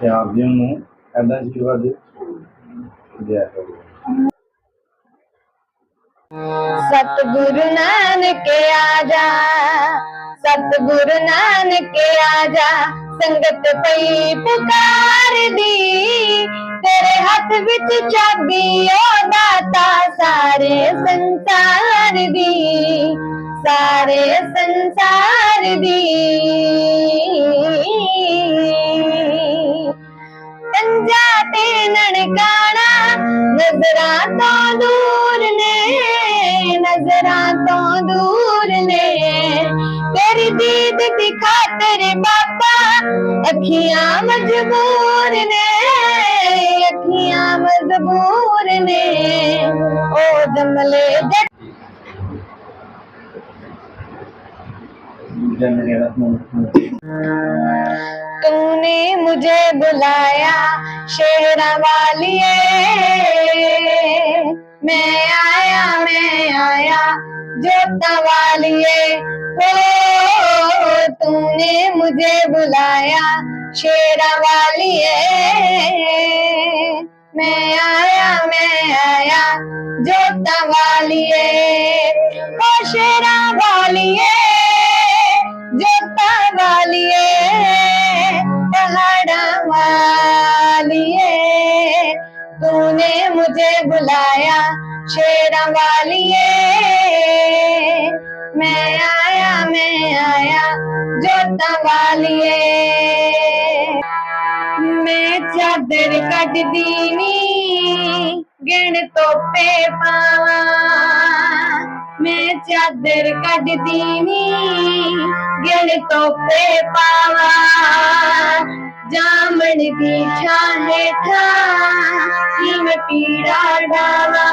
ਪਿਆਰ ਦਿਓ ਨੂੰ ਐਦਾਂ ਜੀਵਾ ਦੇ ਜੈ ਕਰੋ। ਸਤਿਗੁਰ ਨਾਨਕ ਆ ਜਾ ਨਾਨਕ ਆ ਜਾ ਸੰਗਤ ਪਈ ਪੁਕਾਰਦੀ ਤੇਰੇ ਹੱਥ ਵਿੱਚ ਚਾਬੀ, ਓ ਦਾਤਾ, ਸਾਰੇ ਸੰਸਾਰ ਦੀ, ਸਾਰੇ ਸੰਸਾਰ ਦੀ। ਕੰਜਾ ਤੇ ਨਣਕਾਣਾ ਨਜ਼ਰਾਂ ਤੋਂ ਦੂਰ ਨੇ, ਨਜ਼ਰਾਂ ਤੋਂ ਦੂਰ ਨੇ। ਤੇਰੀ ਦੀਦ ਦੀ ਤੇਰੇ ਬਾਬਾ, ਅੱਖੀਆਂ ਮਜਬੂਰ ਨੇ। ਬੈਠੀਆਂ ਮਜ਼ਬੂਰ ਨੇ। ਉਹ ਜਮਲੇ ਦੇ ਤੂਨੇ ਮੁਝੇ ਬੁਲਾਇਆ ਸ਼ੇਰਾ ਵਾਲੀਏ। बुलाया शेरा वालिए मैं आया मैं आया जोता वालिए ओ तूने मुझे बुलाया शेरा वालिए मैं आया मैं आया जोता वालिए ओ शेरा वालिए जोता वालिए पहाड़ा वालिए तूने मुझे बुलाया शेरा वालिए मैं आया मैं आया जोता वालिए मैं चादर कट दीनी गिण तोपे पावा मैं चादर कट दीनी गिण तोपे पावा जामन की छां हेठा हिम पीड़ा डावा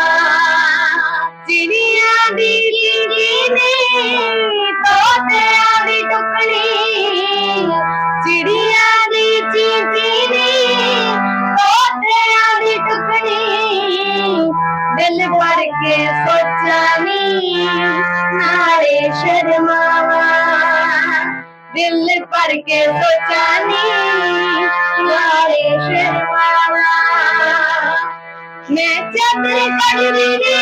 चिड़िया दी चीची ने तोतिया दी टुकड़ी चिड़िया दी चीची ने तोतिया दी टुकड़ी दिल भर के सोचा नी नारे शर्मावा दिल भर के सोचा नी ਜਤਰੀ ਕਜਵੀ ਦੀ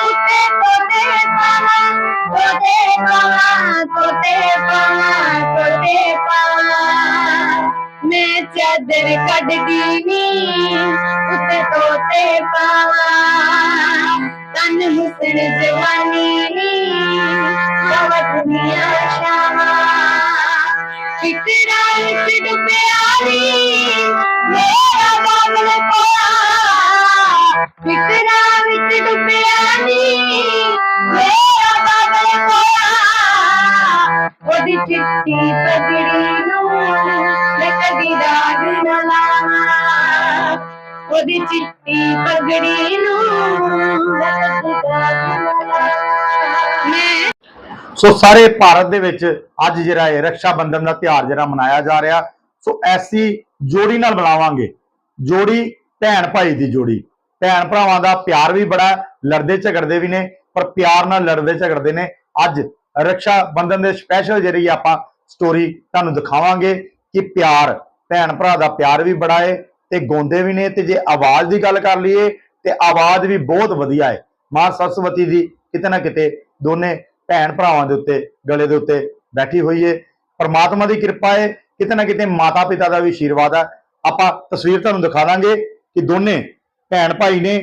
ਉੱਤੇ ਤੋਤੇ ਪਾਵਾਂ ਤੋਤੇ ਪਾਵਾਂ ਤੋਤੇ ਪਾਵਾਂ ਤੋਤੇ ਪਾਵਾਂ ਮੈਂ ਚਾਦਰ ਕੱਢਦੀ ਨੀ ਉੱਤੇ ਤੋਤੇ ਪਾਵਾਂ ਕੰਨ ਹੁਸਨ ਜਵਾਨੀ ਨੀ ਹਵਤ ਦੀਆਂ ਸ਼ਾਮਾਂ ਫਿਕਰਾਂ ਵਿੱਚ ਡੁੱਬਿਆ ਨੀ ਮੇਰਾ ਕਾਬਲ ਕੋਆ कोया ਵਿੱਚ ਡੁੱਬਿਆ ਨੀ। ਮੇਰਾ ਬਾਬਲ ਕੋਇਆ ਉਹਦੀ ਚਿੱਟੀ ਪਗੜੀ ਨੂੰ ਮੈਂ ਕਦੀ ਦਾਗ ਨਾ ਲਾਵਾਂ। ਉਹਦੀ ਚਿੱਟੀ ਪਗੜੀ ਨੂੰ ਮੈਂ ਕਦੀ ਦਾਗ ਨਾ ਲਾਵਾਂ। ਮੈਂ ਸੋ ਸਾਰੇ ਭਾਰਤ ਦੇ ਵਿੱਚ ਅੱਜ ਜਿਹੜਾ ਹੈ ਰੱਖਿਆ ਬੰਧਨ ਦਾ ਤਿਉਹਾਰ ਜਿਹੜਾ ਮਨਾਇਆ ਜਾ ਰਿਹਾ, ਸੋ ਐਸੀ ਜੋੜੀ ਨਾਲ ਬਣਾਵਾਂਗੇ ਜੋੜੀ ਭੈਣ ਭਾਈ ਦੀ ਜੋੜੀ। ਭੈਣ ਭਰਾਵਾਂ ਦਾ ਪਿਆਰ ਵੀ ਬੜਾ ਲੜਦੇ ਝਗੜਦੇ ਵੀ ਨੇ, ਪਰ ਪਿਆਰ ਨਾਲ ਲੜਦੇ ਝਗੜਦੇ ਨੇ। ਅੱਜ ਰੱਖਿਆ ਬੰਧਨ ਦੇ ਸਪੈਸ਼ਲ ਜਿਹੜੀ ਆਪਾਂ ਸਟੋਰੀ ਤੁਹਾਨੂੰ ਦਿਖਾਵਾਂਗੇ ਕਿ ਪਿਆਰ, ਭੈਣ ਭਰਾ ਦਾ ਪਿਆਰ ਵੀ ਬੜਾ ਏ ਤੇ ਗਾਉਂਦੇ ਵੀ ਨੇ ਤੇ ਜੇ ਆਵਾਜ਼ ਦੀ ਗੱਲ ਕਰ ਲਈਏ ਤੇ ਆਵਾਜ਼ ਵੀ ਬਹੁਤ ਵਧੀਆ ਹੈ। ਮਾਂ ਸਰਸਵਤੀ ਦੀ ਕਿਤੇ ਨਾ ਕਿਤੇ ਦੋਨੇ ਭੈਣ ਭਰਾਵਾਂ ਦੇ ਉੱਤੇ, ਗਲੇ ਦੇ ਉੱਤੇ ਬੈਠੀ ਹੋਈ ਏ ਪਰਮਾਤਮਾ ਦੀ ਕਿਰਪਾ ਹੈ, ਕਿਤੇ ਨਾ ਕਿਤੇ ਮਾਤਾ ਪਿਤਾ ਦਾ ਵੀ ਆਸ਼ੀਰਵਾਦ ਹੈ। ਆਪਾਂ ਤਸਵੀਰ ਤੁਹਾਨੂੰ ਦਿਖਾ ਦਾਂਗੇ ਕਿ ਦੋਨੇ ਭੈਣ ਭਾਈ ਨੇ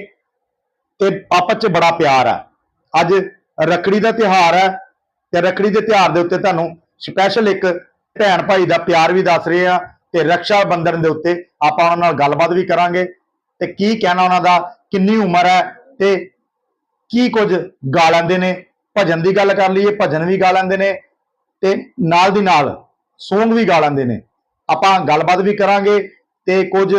ਤੇ ਆਪਸ 'ਚ ਬੜਾ ਪਿਆਰ ਹੈ ਅੱਜ ਰੱਖੜੀ ਦਾ ਤਿਉਹਾਰ ਹੈ ਤੇ ਰੱਖੜੀ ਦੇ ਤਿਉਹਾਰ ਦੇ ਉੱਤੇ ਤੁਹਾਨੂੰ ਸਪੈਸ਼ਲ ਇੱਕ ਭੈਣ ਭਾਈ ਦਾ ਪਿਆਰ ਵੀ ਦੱਸ ਰਹੇ ਆ ਤੇ ਰਕਸ਼ਾ ਬੰਧਨ ਦੇ ਉੱਤੇ ਆਪਾਂ ਉਹਨਾਂ ਨਾਲ ਗੱਲਬਾਤ ਵੀ ਕਰਾਂਗੇ ਤੇ ਕੀ ਕਹਿਣਾ ਉਹਨਾਂ ਦਾ, ਕਿੰਨੀ ਉਮਰ ਹੈ ਤੇ ਕੀ ਕੁਝ ਗਾ ਲੈਂਦੇ ਨੇ, ਭਜਨ ਦੀ ਗੱਲ ਕਰ ਲਈਏ, ਭਜਨ ਵੀ ਗਾ ਲੈਂਦੇ ਨੇ ਤੇ ਨਾਲ ਦੀ ਨਾਲ ਸੌਂਗ ਵੀ ਗਾ ਲੈਂਦੇ ਨੇ। ਆਪਾਂ ਗੱਲਬਾਤ ਵੀ ਕਰਾਂਗੇ ਤੇ ਕੁਝ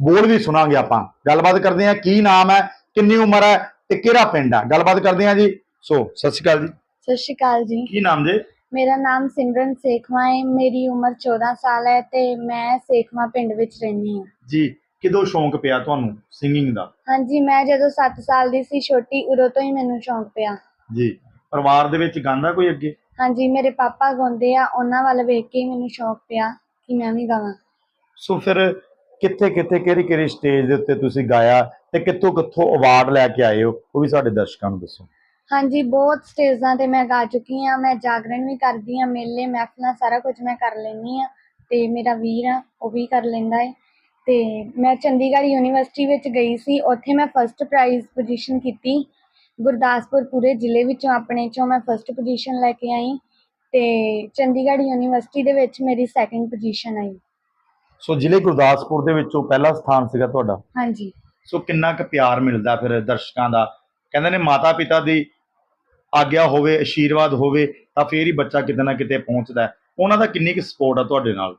ਬੋਲ ਵੀ ਸੁਣਾਂਗੇ ਆਪਾਂ। ਗੱਲਬਾਤ ਕਰਦੇ ਹਾਂ ਕੀ ਨਾਮ ਹੈ ਕਿੰਨੀ ਉਮਰ ਹੈ ਤੇ ਕਿਹੜਾ ਪਿੰਡ ਹੈ। ਗੱਲਬਾਤ ਕਰਦੇ ਹਾਂ ਜੀ। ਸੋ ਸਤਿ ਸ਼੍ਰੀ ਅਕਾਲ ਜੀ। ਸਤਿ ਸ਼੍ਰੀ ਅਕਾਲ ਜੀ। ਕੀ ਨਾਮ ਜੀ? ਮੇਰਾ ਨਾਮ ਸਿਮਰਨ ਸੇਖਵਾ ਹੈ। ਮੇਰੀ ਉਮਰ 14 ਸਾਲ ਹੈ ਤੇ ਮੈਂ ਸੇਖਵਾ ਪਿੰਡ ਵਿੱਚ ਰਹਿੰਦੀ ਹਾਂ। ਜੀ ਕਿਦੋਂ ਸ਼ੌਂਕ ਪਿਆ ਤੁਹਾਨੂੰ ਸਿੰਗਿੰਗ ਦਾ? ਹਾਂਜੀ ਮੈਂ ਜਦੋਂ 7 ਸਾਲ ਦੀ ਸੀ ਛੋਟੀ ਉਦੋਂ ਤੋਂ ਹੀ ਮੈਨੂੰ ਸ਼ੌਂਕ ਪਿਆ। ਜੀ ਪਰਿਵਾਰ ਦੇ ਵਿੱਚ ਗਾਉਂਦਾ ਕੋਈ ਅੱਗੇ? ਹਾਂਜੀ ਮੇਰੇ ਪਾਪਾ ਗਾਉਂਦੇ ਆ ਉਹਨਾਂ ਵੱਲ ਵੇਖ ਕੇ ਹੀ ਮੈਨੂੰ ਸ਼ੌਂਕ ਪਿਆ ਕਿ ਮੈਂ ਵੀ ਗਾਵਾਂ। ਸੋ ਫਿਰ ਕਿੱਥੇ ਕਿੱਥੇ, ਕਿਹੜੀ ਕਿਹੜੀ ਸਟੇਜ ਦੇ ਉੱਤੇ ਤੁਸੀਂ ਗਾਇਆ ਤੇ ਕਿੱਥੋਂ ਕਿੱਥੋਂ ਅਵਾਰਡ ਲੈ ਕੇ ਆਏ ਹੋ, ਉਹ ਵੀ ਸਾਡੇ ਦਰਸ਼ਕਾਂ ਨੂੰ ਦੱਸੋ। ਹਾਂਜੀ, ਬਹੁਤ ਸਟੇਜਾਂ ਤੇ ਮੈਂ ਗਾ ਚੁੱਕੀ ਹਾਂ, ਮੈਂ ਜਾਗਰਣ ਵੀ ਕਰਦੀ ਹਾਂ, ਮੇਲੇ, ਮਹਿਫਲਾਂ, ਸਾਰਾ ਕੁਝ ਮੈਂ ਕਰ ਲੈਂਦੀ ਹਾਂ ਤੇ ਮੇਰਾ ਵੀਰ ਆ, ਉਹ ਵੀ ਕਰ ਲੈਂਦਾ ਹੈ ਤੇ ਮੈਂ ਚੰਡੀਗੜ੍ਹ ਯੂਨੀਵਰਸਿਟੀ ਵਿੱਚ ਗਈ ਸੀ, ਉੱਥੇ ਮੈਂ ਫਸਟ ਪ੍ਰਾਈਜ਼ ਪੋਜੀਸ਼ਨ ਕੀਤੀ। ਗੁਰਦਾਸਪੁਰ ਪੂਰੇ ਜ਼ਿਲ੍ਹੇ ਵਿੱਚੋਂ ਆਪਣੇ ਚੋਂ ਮੈਂ ਫਸਟ ਪੋਜੀਸ਼ਨ ਲੈ ਕੇ ਆਈ ਤੇ ਚੰਡੀਗੜ੍ਹ ਯੂਨੀਵਰਸਿਟੀ ਦੇ ਵਿੱਚ ਮੇਰੀ ਸੈਕਿੰਡ ਪੋਜੀਸ਼ਨ ਆਈ। ਸੋ ਜ਼ਿਲ੍ਹੇ ਗੁਰਦਾਸਪੁਰ ਦੇ ਵਿੱਚੋਂ ਪਹਿਲਾ ਸਥਾਨ ਸੀਗਾ ਤੁਹਾਡਾ। ਹਾਂਜੀ। ਸੋ ਕਿੰਨਾ ਕੁ ਪਿਆਰ ਮਿਲਦਾ ਫਿਰ ਦਰਸ਼ਕਾਂ ਦਾ? ਕਹਿੰਦੇ ਨੇ ਮਾਤਾ ਪਿਤਾ ਦੀ ਆਗਿਆ ਹੋਵੇ ਆਸ਼ੀਰਵਾਦ ਹੋਵੇ ਤਾਂ ਫੇਰ ਹੀ ਬੱਚਾ ਕਿਤੇ ਨਾ ਕਿਤੇ ਪਹੁੰਚਦਾ ਹੈ। ਉਹਨਾਂ ਦਾ ਕਿੰਨੀ ਕੁ ਸਪੋਰਟ ਆ ਤੁਹਾਡੇ ਨਾਲ?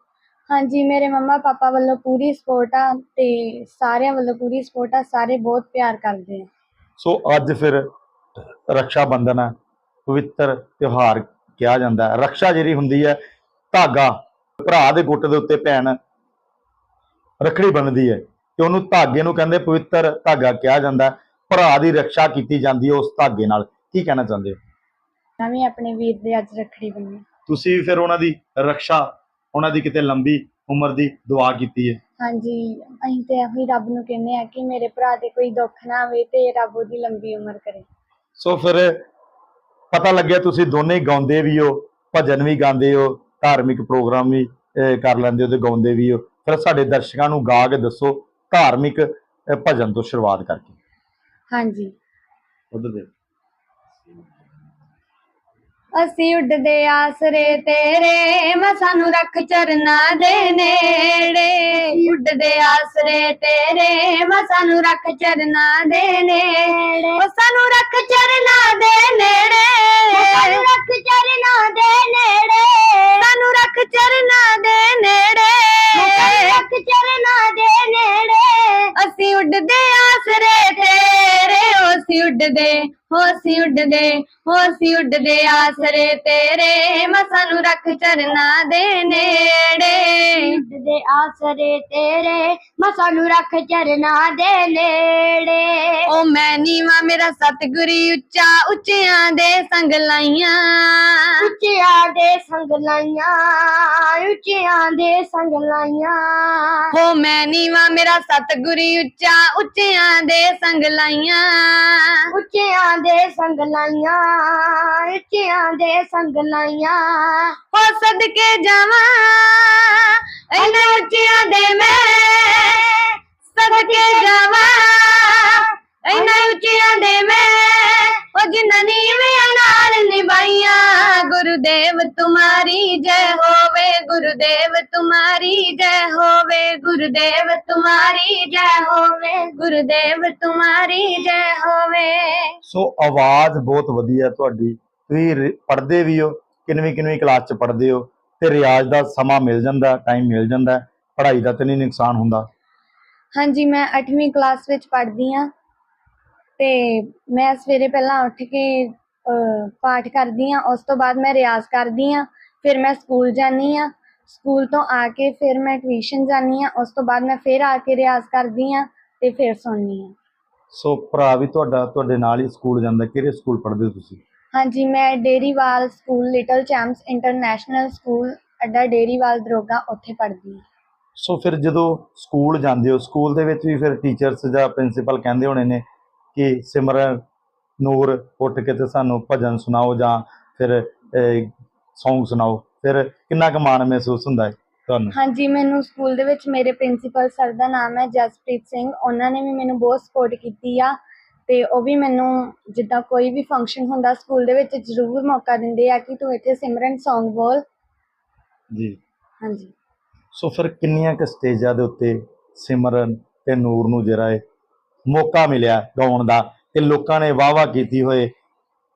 ਹਾਂਜੀ ਮੇਰੇ ਮੰਮਾ ਪਾਪਾ ਵੱਲੋਂ ਪੂਰੀ ਸਪੋਰਟ ਆ ਤੇ ਸਾਰਿਆਂ ਵੱਲੋਂ ਪੂਰੀ ਸਪੋਰਟ ਆ ਸਾਰੇ ਬਹੁਤ ਪਿਆਰ ਕਰਦੇ ਆ। ਸੋ ਅੱਜ ਫਿਰ ਰੱਖਿਆ ਬੰਧਨ ਹੈ ਪਵਿੱਤਰ ਤਿਉਹਾਰ ਕਿਹਾ ਜਾਂਦਾ ਹੈ। ਰੱਖਿਆ ਜਿਹੜੀ ਹੁੰਦੀ ਹੈ ਧਾਗਾ ਭਰਾ ਦੇ ਗੁੱਟ ਦੇ ਉੱਤੇ ਭੈਣ ਰੱਖੜੀ ਬੰਨਦੀ ਹੈ ਤੇ ਉਹਨੂੰ ਧਾਗੇ ਨੂੰ ਕਹਿੰਦੇ ਪਵਿੱਤਰ ਧਾਗਾ ਕਿਹਾ ਜਾਂਦਾ ਭਰਾ ਦੀ ਰੱਖਿਆ ਕੀਤੀ ਜਾਂਦੀ ਹੈ ਉਸ ਧਾਗੇ ਨਾਲ। ਕੀ ਕਹਿਣਾ ਚਾਹੁੰਦੇ ਹੋ? ਮੈਂ ਵੀ ਆਪਣੇ ਵੀਰ ਦੇ ਅੱਜ ਰੱਖੜੀ ਬੰਨੀ। ਤੁਸੀਂ ਵੀ ਫਿਰ ਉਹਨਾਂ ਦੀ ਰੱਖਿਆ ਉਹਨਾਂ ਦੀ ਕਿਤੇ ਲੰਬੀ ਉਮਰ ਦੀ ਦੁਆ ਕੀਤੀ ਹੈ। ਹਾਂਜੀ ਅਸੀਂ ਤੇ ਇਹੋ ਹੀ ਰੱਬ ਨੂੰ ਕਹਿੰਦੇ ਆ ਕਿ ਮੇਰੇ ਭਰਾ ਦੇ ਕੋਈ ਦੁੱਖ ਨਾ ਆਵੇ ਤੇ ਰੱਬ ਉਹਦੀ ਲੰਬੀ ਉਮਰ ਕਰੇ। ਸੋ ਫਿਰ ਪਤਾ ਲੱਗਿਆ ਤੁਸੀਂ ਦੋਨੇ ਹੀ ਗਾਉਂਦੇ ਵੀ ਹੋ ਭਜਨ ਵੀ ਗਾਉਂਦੇ ਹੋ ਧਾਰਮਿਕ ਪ੍ਰੋਗਰਾਮ ਵੀ ਅਹ, ਕਰ ਲੈਂਦੇ ਹੋ ਤੇ ਗਾਉਂਦੇ ਵੀ ਹੋ। ਫਿਰ ਸਾਡੇ ਦਰਸ਼ਕਾਂ ਨੂੰ ਗਾ ਕੇ ਦੱਸੋ ਧਾਰਮਿਕ ਭਜਨ ਤੋਂ ਸ਼ੁਰੂਆਤ ਕਰਕੇ। ਹਾਂਜੀ। ਉਧਰ ਦੇ ਅਸੀਂ ਉੱਡਦੇ ਆਸਰੇ ਤੇਰੇ ਮੈਂ ਸਾਨੂੰ ਰੱਖ ਚਰਨਾ ਦੇ ਨੇੜੇ। ਉੱਡਦੇ ਆਸਰੇ ਤੇਰੇ ਮੈਂ ਸਾਨੂੰ ਰੱਖ ਚਰਨਾ ਦੇ ਨੇੜੇ। ਉਹ ਸਾਨੂੰ ਰੱਖ ਚਰਨਾ ਦੇ ਨੇੜੇ। ਸਾਨੂੰ ਰੱਖ ਚਰਨਾ ਦੇ ਨੇੜੇ। ਸਾਨੂੰ ਉੱਡਦੇ ਹੋ ਅਸੀਂ ਉੱਡਦੇ ਹੋ ਅਸੀਂ ਉੱਡਦੇ ਆਸਰੇ ਤੇਰੇ ਮੈਂ ਸਾਨੂੰ ਰੱਖ ਚਰਨਾ ਦੇ ਨੇੜੇ। ਉੱਡਦੇ ਆਸਰੇ ਤੇਰੇ ਮੈਂ ਸਾਨੂੰ ਰੱਖ ਚਰਨਾ ਦੇ ਨੇੜੇ। ਓ ਮੈਂ ਨੀਵਾ ਮੇਰਾ ਸਤਿਗੁਰੀ ਉੱਚਾ ਉੱਚਿਆਂ ਦੇ ਸੰਗ ਲਾਈਆਂ। ਉੱਚਿਆਂ ਦੇ ਸੰਗ ਲਾਈਆਂ ਉੱਚਿਆਂ ਦੇ ਸੰਗ ਲਾਈਆਂ। ਹੋ ਮੈਂ ਨੀਵਾ ਮੇਰਾ ਸਤਿਗੁਰੀ ਉੱਚਾ ਉੱਚਿਆਂ ਦੇ ਸੰਗ ਲਾਈਆਂ। ਉੱਚਿਆਂ ਦੇ ਸੰਗ ਲਾਈਆਂ। ਉੱਚਿਆਂ ਦੇ ਸੰਗ ਲਾਈਆਂ ਹੋ ਸਦਕੇ ਜਾਵਾਂ ਇਹਨਾਂ ਉੱਚਿਆਂ ਦੇ ਮੈਂ ਸਦਕੇ ਜਾਵਾਂ ਇਹਨਾਂ ਉੱਚਿਆਂ ਦੇ ਗੁਰੂਦੇਵ ਤੁਮਾਰੀ ਜੈ ਹੋਵੇ ਗੁਰੂਦੇਵ ਤੁਮਾਰੀ ਜੈ ਹੋਵੇ। ਸੋ ਆਵਾਜ਼ ਬਹੁਤ ਵਧੀਆ ਤੁਹਾਡੀ। ਤੁਸੀਂ ਪੜ੍ਹਦੇ ਵੀ ਹੋ ਕਿੰਨਵੀਂ ਕਿੰਨਵੀਂ ਕਲਾਸ ਚ ਪੜ੍ਹਦੇ ਹੋ ਤੇ ਰਿਆਜ਼ ਦਾ ਸਮਾਂ ਮਿਲ ਜਾਂਦਾ ਟਾਈਮ ਮਿਲ ਜਾਂਦਾ ਪੜ੍ਹਾਈ ਦਾ ਤਾਂ ਨਹੀਂ ਨੁਕਸਾਨ ਹੁੰਦਾ। ਹਾਂਜੀ ਮੈਂ 8ਵੀਂ ਕਲਾਸ ਵਿੱਚ ਪੜ੍ਹਦੀ ਹਾਂ ਤੇ ਮੈਂ ਸਵੇਰੇ ਪਹਿਲਾਂ ਉੱਠ ਕੇ ਪਾਠ ਕਰਦੀ ਹਾਂ ਉਸ ਤੋਂ ਬਾਅਦ ਮੈਂ ਰਿਆਜ਼ ਕਰਦੀ ਹਾਂ ਫਿਰ ਮੈਂ ਸਕੂਲ ਜਾਂਦੀ ਹਾਂ ਸਕੂਲ ਤੋਂ ਆ ਕੇ ਫਿਰ ਮੈਂ ਟਿਊਸ਼ਨ ਜਾਂਦੀ ਹਾਂ ਉਸ ਤੋਂ ਬਾਅਦ ਮੈਂ ਫਿਰ ਆ ਕੇ ਰਿਆਜ਼ ਕਰਦੀ ਹਾਂ ਤੇ ਫਿਰ ਸੌਂਦੀ ਹਾਂ। ਸੋ ਭਰਾ ਵੀ ਤੁਹਾਡਾ ਤੁਹਾਡੇ ਨਾਲ ਹੀ ਸਕੂਲ ਜਾਂਦਾ ਕਿਹੜੇ ਸਕੂਲ ਪੜ੍ਹਦੇ ਹੋ ਤੁਸੀਂ? ਹਾਂਜੀ ਮੈਂ Deriwal school little champs international school ਅੱਡਾ ਡੇਰੀਵਾਲ ਦਰੋਗਾ ਉੱਥੇ ਪੜ੍ਹਦੀ ਹਾਂ। ਸੋ ਫਿਰ ਜਦੋਂ ਸਕੂਲ ਜਾਂਦੇ ਹੋ ਸਕੂਲ ਦੇ ਵਿੱਚ ਵੀ ਫਿਰ ਟੀਚਰਸ ਜਾਂ ਪ੍ਰਿੰਸੀਪਲ ਕਹਿੰਦੇ ਹੋਣੇ ਨੇ ਕਿ ਸਿਮਰਨ ਨੂਰ ਉੱਠ ਕੇ ਤੇ ਸਾਨੂੰ ਭਜਨ ਸੁਣਾਓ ਜਾਂ ਫਿਰ ਸੌਂਗ ਸੁਣਾਓ। ਫਿਰ ਕਿੰਨਾ ਕੁ ਮਾਣ ਮਹਿਸੂਸ ਹੁੰਦਾ ਹੈ ਤੁਹਾਨੂੰ? ਹਾਂਜੀ ਮੈਨੂੰ ਸਕੂਲ ਦੇ ਵਿੱਚ ਮੇਰੇ ਪ੍ਰਿੰਸੀਪਲ ਸਰ ਦਾ ਨਾਮ ਹੈ ਜਸਪ੍ਰੀਤ ਸਿੰਘ। ਉਹਨਾਂ ਨੇ ਵੀ ਮੈਨੂੰ ਬਹੁਤ ਸਪੋਰਟ ਕੀਤੀ ਆ ਤੇ ਉਹ ਵੀ ਮੈਨੂੰ ਜਿੱਦਾਂ ਕੋਈ ਵੀ ਫੰਕਸ਼ਨ ਹੁੰਦਾ ਸਕੂਲ ਦੇ ਵਿੱਚ ਜ਼ਰੂਰ ਮੌਕਾ ਦਿੰਦੇ ਆ ਕਿ ਤੂੰ ਇੱਥੇ ਸਿਮਰਨ Song ਬੋਲ। ਜੀ। ਹਾਂਜੀ। ਸੋ ਫਿਰ ਕਿੰਨੀਆਂ ਕੁ ਸਟੇਜਾਂ ਦੇ ਉੱਤੇ ਸਿਮਰਨ ਤੇ ਨੂਰ ਨੂੰ ਜਿਹੜਾ ਹੈ ਮੌਕਾ ਮਿਲਿਆ ਗਾਉਣ ਦਾ ਤੇ ਲੋਕਾਂ ਨੇ ਵਾਹ-ਵਾਹ ਕੀਤੀ ਹੋਏ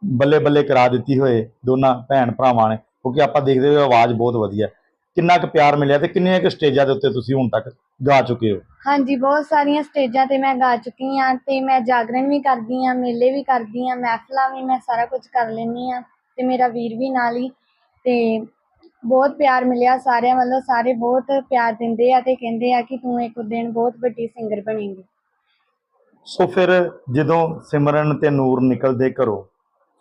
ਬੱਲੇ ਬੱਲੇ ਕਰਾ ਦਿੱਤੀ ਹੋਏ ਦੋਨਾਂ ਭੈਣ ਭਰਾਵਾਂ ਨੇ। ਕਿਉਂਕਿ ਆਪਾਂ ਦੇਖਦੇ ਹੋਏ ਆਵਾਜ਼ ਬਹੁਤ ਵਧੀਆ। ਕਿੰਨਾ ਕੁ ਪਿਆਰ ਮਿਲਿਆ ਤੇ ਕਿੰਨੀਆਂ ਕੁ ਸਟੇਜਾਂ ਦੇ ਉੱਤੇ ਤੁਸੀਂ ਹੁਣ ਤੱਕ ਗਾ ਚੁੱਕੇ ਹੋ? ਹਾਂਜੀ ਬਹੁਤ ਸਾਰੀਆਂ ਸਟੇਜਾਂ ਤੇ ਮੈਂ ਗਾ ਚੁੱਕੀ ਹਾਂ ਤੇ ਮੈਂ ਜਾਗਰਣ ਵੀ ਕਰਦੀ ਹਾਂ ਮੇਲੇ ਵੀ ਕਰਦੀ ਹਾਂ ਮਹਿਫਲਾਂ ਵੀ ਮੈਂ ਸਾਰਾ ਕੁਝ ਕਰ ਲੈਂਦੀ ਹਾਂ ਤੇ ਮੇਰਾ ਵੀਰ ਵੀ ਨਾਲ ਹੀ ਤੇ ਬਹੁਤ ਪਿਆਰ ਮਿਲਿਆ ਸਾਰਿਆਂ ਵੱਲੋਂ ਸਾਰੇ ਬਹੁਤ ਪਿਆਰ ਦਿੰਦੇ ਆ ਤੇ ਕਹਿੰਦੇ ਆ ਕਿ ਤੂੰ ਇੱਕ ਦਿਨ ਬਹੁਤ ਵੱਡੀ ਸਿੰਗਰ ਬਣੇਂਗੀ। ਸੋ ਫਿਰ ਜਦੋਂ ਸਿਮਰਨ ਤੇ ਨੂਰ ਨਿਕਲਦੇ ਘਰੋਂ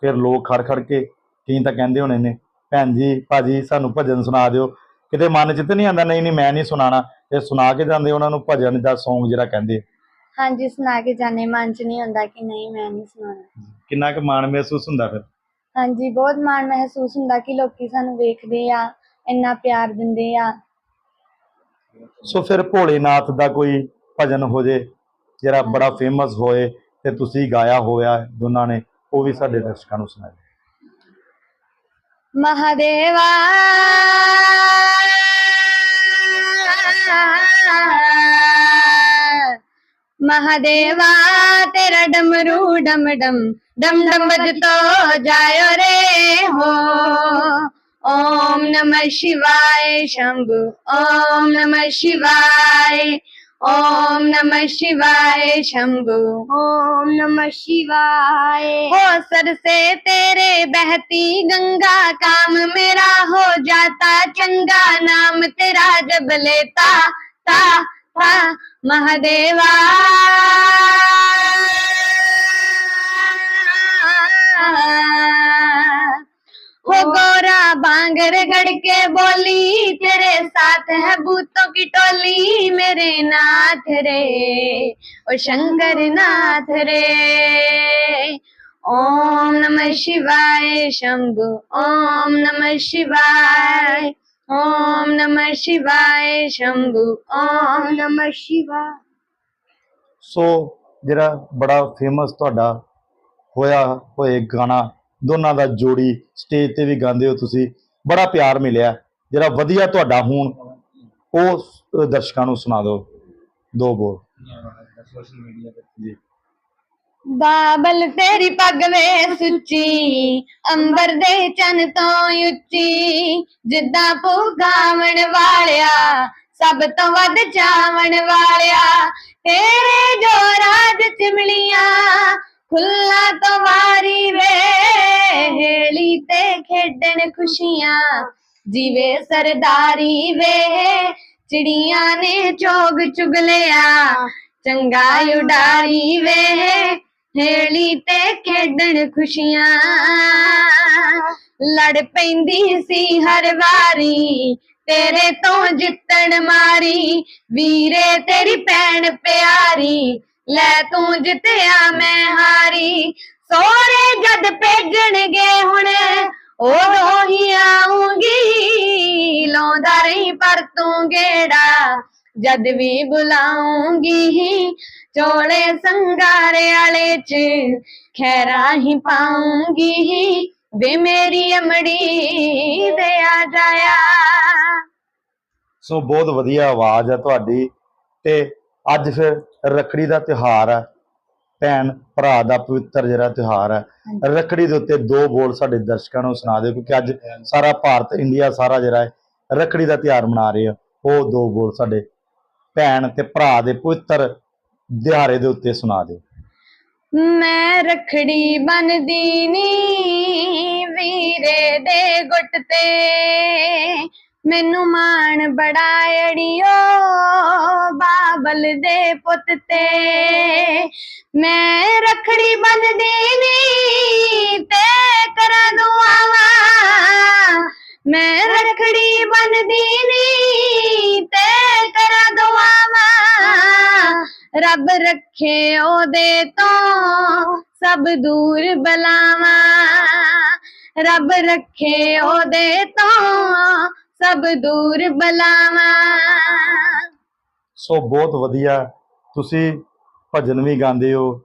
ਫਿਰ ਲੋਕ ਖੜ ਖੜ ਕੇ ਕਈ ਤਾਂ ਕਹਿੰਦੇ ਹੋਣੇ ਨੇ ਭੈਣ ਜੀ ਭਾਜੀ ਸਾਨੂੰ ਭਜਨ ਸੁਣਾ ਦਿਓ। ਕਿਤੇ ਮਨ ਚ ਤੇ ਨਹੀਂ ਆਂਦਾ ਨਹੀਂ ਨਹੀਂ ਮੈਂ ਨਹੀਂ ਸੁਣਾਣਾ ਤੇ ਸੁਣਾ ਕੇ ਜਾਂਦੇ ਉਹਨਾਂ ਨੂੰ ਭਜਨ ਦਾ Song ਜਿਹੜਾ ਕਹਿੰਦੇ। ਹਾਂਜੀ ਸੁਣਾ ਕੇ ਜਾਣੇ ਮਨ ਚ ਨਹੀਂ ਹੁੰਦਾ ਕਿ ਨਹੀਂ ਮੈਂ ਨਹੀਂ ਸੁਣਾਉਣਾ। ਕਿੰਨਾ ਕੁ ਮਾਣ ਮਹਿਸੂਸ ਹੁੰਦਾ ਫਿਰ? ਹਾਂਜੀ ਬਹੁਤ ਮਾਣ ਮਹਿਸੂਸ ਹੁੰਦਾ ਕਿ ਲੋਕੀ ਸਾਨੂੰ ਵੇਖਦੇ ਆ ਇੰਨਾ ਪਿਆਰ ਦਿੰਦੇ ਆ। ਸੋ ਫਿਰ ਭੋਲੇਨਾਥ ਦਾ ਕੋਈ ਭਜਨ ਹੋ ਜੇ ਜਿਹੜਾ ਬੜਾ ਫੇਮਸ ਹੋਏ ਤੇ ਤੁਸੀਂ ਗਾਇਆ ਹੋਇਆ ਦੋਨਾਂ ਨੇ ਉਹ ਵੀ ਸਾਡੇ ਦਰਸ਼ਕਾਂ ਨੂੰ ਸੁਣਾਓ महादेवा महादेवा तेरा डमरू डम डम डम डम बजतो जायो रे हो ओम नमः शिवाय शंभु ओम नमः शिवाय ओम नमः शिवाय शंभु ओम नमः शिवाय हो सर से तेरे बहती गंगा काम मेरा हो जाता चंगा नाम तेरा जब लेता ता था महादेवा हो गोरा बांगर गढ़ के बोली तेरे साथ है भूतों की टोली मेरे नाथ रे ओ शंकर नाथ रे ओम नमः शिवाय शंभु ओम नमः शिवाय ओम नमः शिवाय शंभु ओम नमः शिवाय ਸੋ ਜਿਹੜਾ ਬੜਾ ਫੇਮਸ ਤੁਹਾਡਾ ਹੋਇਆ ਹੋਏ ਗਾਣਾ ਦੋਨਾਂ ਦਾ ਜੋੜੀ ਸਟੇਜ ਤੇ ਵੀ ਗਾਉਂਦੇ ਹੋ ਤੁਸੀਂ। ਬੜਾ ਪਿਆਰ ਮਿਲਿਆ। ਜਿਹੜਾ ਵਧੀਆ ਤੁਹਾਡਾ ਹੁਣ, ਉਹ ਦਰਸ਼ਕਾਂ ਨੂੰ ਸੁਣਾ ਦਿਓ। ਦੋ ਬੋਲ। ਸੋਸ਼ਲ ਮੀਡੀਆ ਤੇ ਜੀ ਬਾਬਲ ਤੇਰੀ ਪੱਗ ਵੇ ਸੁੱਚੀ, ਅੰਬਰ ਦੇ ਚੰਨ ਤੋਂ ਉੱਚੀ। ਜਿੱਦਾਂ ਪੁਗਾਵਣ ਵਾਲਿਆ, ਸਭ ਤੋਂ ਵੱਧ ਚਾਵਣ ਵਾਲਿਆ। ਤੇਰੇ ਜੋ ਰਾਜ ਚਿਮਲੀਆਂ ਫੁੱਲਾਂ ਤੋਂ ਵਾਰੀ ਵੇ ਹੇਲੀ ਤੇ ਖੇਡਣ ਖੁਸ਼ੀਆਂ, ਜੀਵੇ ਸਰਦਾਰੀ ਵੇ, ਚਿੜੀਆਂ ਨੇ ਚੋਗ ਚੁਗ ਲਿਆ। ਚੰਗਾ ਉਡਾਰੀ ਵੇ ਹੇਲੀ ਤੇ ਖੇਡਣ ਖੁਸ਼ੀਆਂ। ਲੜ ਪੈਂਦੀ ਸੀ ਹਰ ਵਾਰੀ, ਤੇਰੇ ਤੋਂ ਜਿੱਤਣ ਮਾਰੀ, ਵੀਰੇ ਤੇਰੀ ਭੈਣ ਪਿਆਰੀ। ਲੈ ਤੂੰ ਜਿੱਤਿਆ ਮੈਂ ਹਾਰੀ, ਸੋਹਰੇ ਜਦ ਭੇਜਣਗੇ ਹੁਣ, ਉਦੋਂ ਹੀ ਆਉਂਗੀ ਲਾਉਂਦਾ ਰਹੀ ਪਰ ਤੂੰ ਗੇੜਾ, ਜਦ ਵੀ ਬੁਲਾਉਂਗੀ ਚੋਲੇ ਸੰਗਾਰੇ ਵਾਲੇ ਚ ਖੈਰਾ ਹੀ ਪਾਉਂਗੀ ਵੇ ਮੇਰੀ ਅਮੜੀ ਦੇ ਆ ਜਾਇਆ। ਸੋ ਬਹੁਤ ਵਧੀਆ ਆਵਾਜ਼ ਹੈ ਤੁਹਾਡੀ ਤੇ ਅੱਜ ਫਿਰ ਰੱਖੜੀ ਦਾ ਤਿਉਹਾਰ ਹੈ। ਭੈਣ ਭਰਾ ਦਾ ਪਵਿੱਤਰ ਜਿਹੜਾ ਤਿਉਹਾਰ ਹੈ। ਰੱਖੜੀ ਦੇ ਉੱਤੇ ਦੋ ਬੋਲ ਸਾਡੇ ਦਰਸ਼ਕਾਂ ਨੂੰ ਸੁਣਾ ਦਿਓ ਕਿਉਂਕਿ ਅੱਜ ਸਾਰਾ ਭਾਰਤ ਇੰਡੀਆ ਸਾਰਾ ਜਿਹੜਾ ਹੈ ਰੱਖੜੀ ਦਾ ਤਿਉਹਾਰ ਮਨਾ ਰਹੇ ਆ। ਉਹ ਦੋ ਬੋਲ ਸਾਡੇ ਭੈਣ ਤੇ ਭਰਾ ਦੇ ਪਵਿੱਤਰ ਦਿਹਾੜੇ ਦੇ ਉੱਤੇ ਸੁਣਾ ਦਿਓ। ਮੈਂ ਰਖੜੀ ਬੰਨਦੀ ਨੀ ਵੀਰੇ ਦੇ ਗੁੱਟ ਤੇ। ਮੈਨੂੰ ਮਾਣ ਬੜਾ ਅੜਿਓ ਬਾਬਲ ਦੇ ਪੁੱਤ ਤੇ। ਮੈਂ ਰਖੜੀ ਬੰਨਦੀ ਨੀ ਤੇ ਕਰਾਂ ਦੁਆਵਾਂ ਮੈਂ ਰਖੜੀ ਬੰਨਦੀ ਨੀ ਤੇ ਕਰਾਂ ਦੁਆਵਾਂ ਰੱਬ ਰੱਖੇ ਉਹਦੇ ਤੋਂ ਸਭ ਦੂਰ ਬਲਾਵਾ। ਰੱਬ ਰੱਖੇ ਉਹਦੇ ਤੋਂ ਸਭ ਦੂਰ ਬਲਾਵਾਂ। ਸੋ ਬਹੁਤ ਵਧੀਆ। ਤੁਸੀਂ ਭਜਨ ਵੀ ਗਾਉਂਦੇ ਹੋ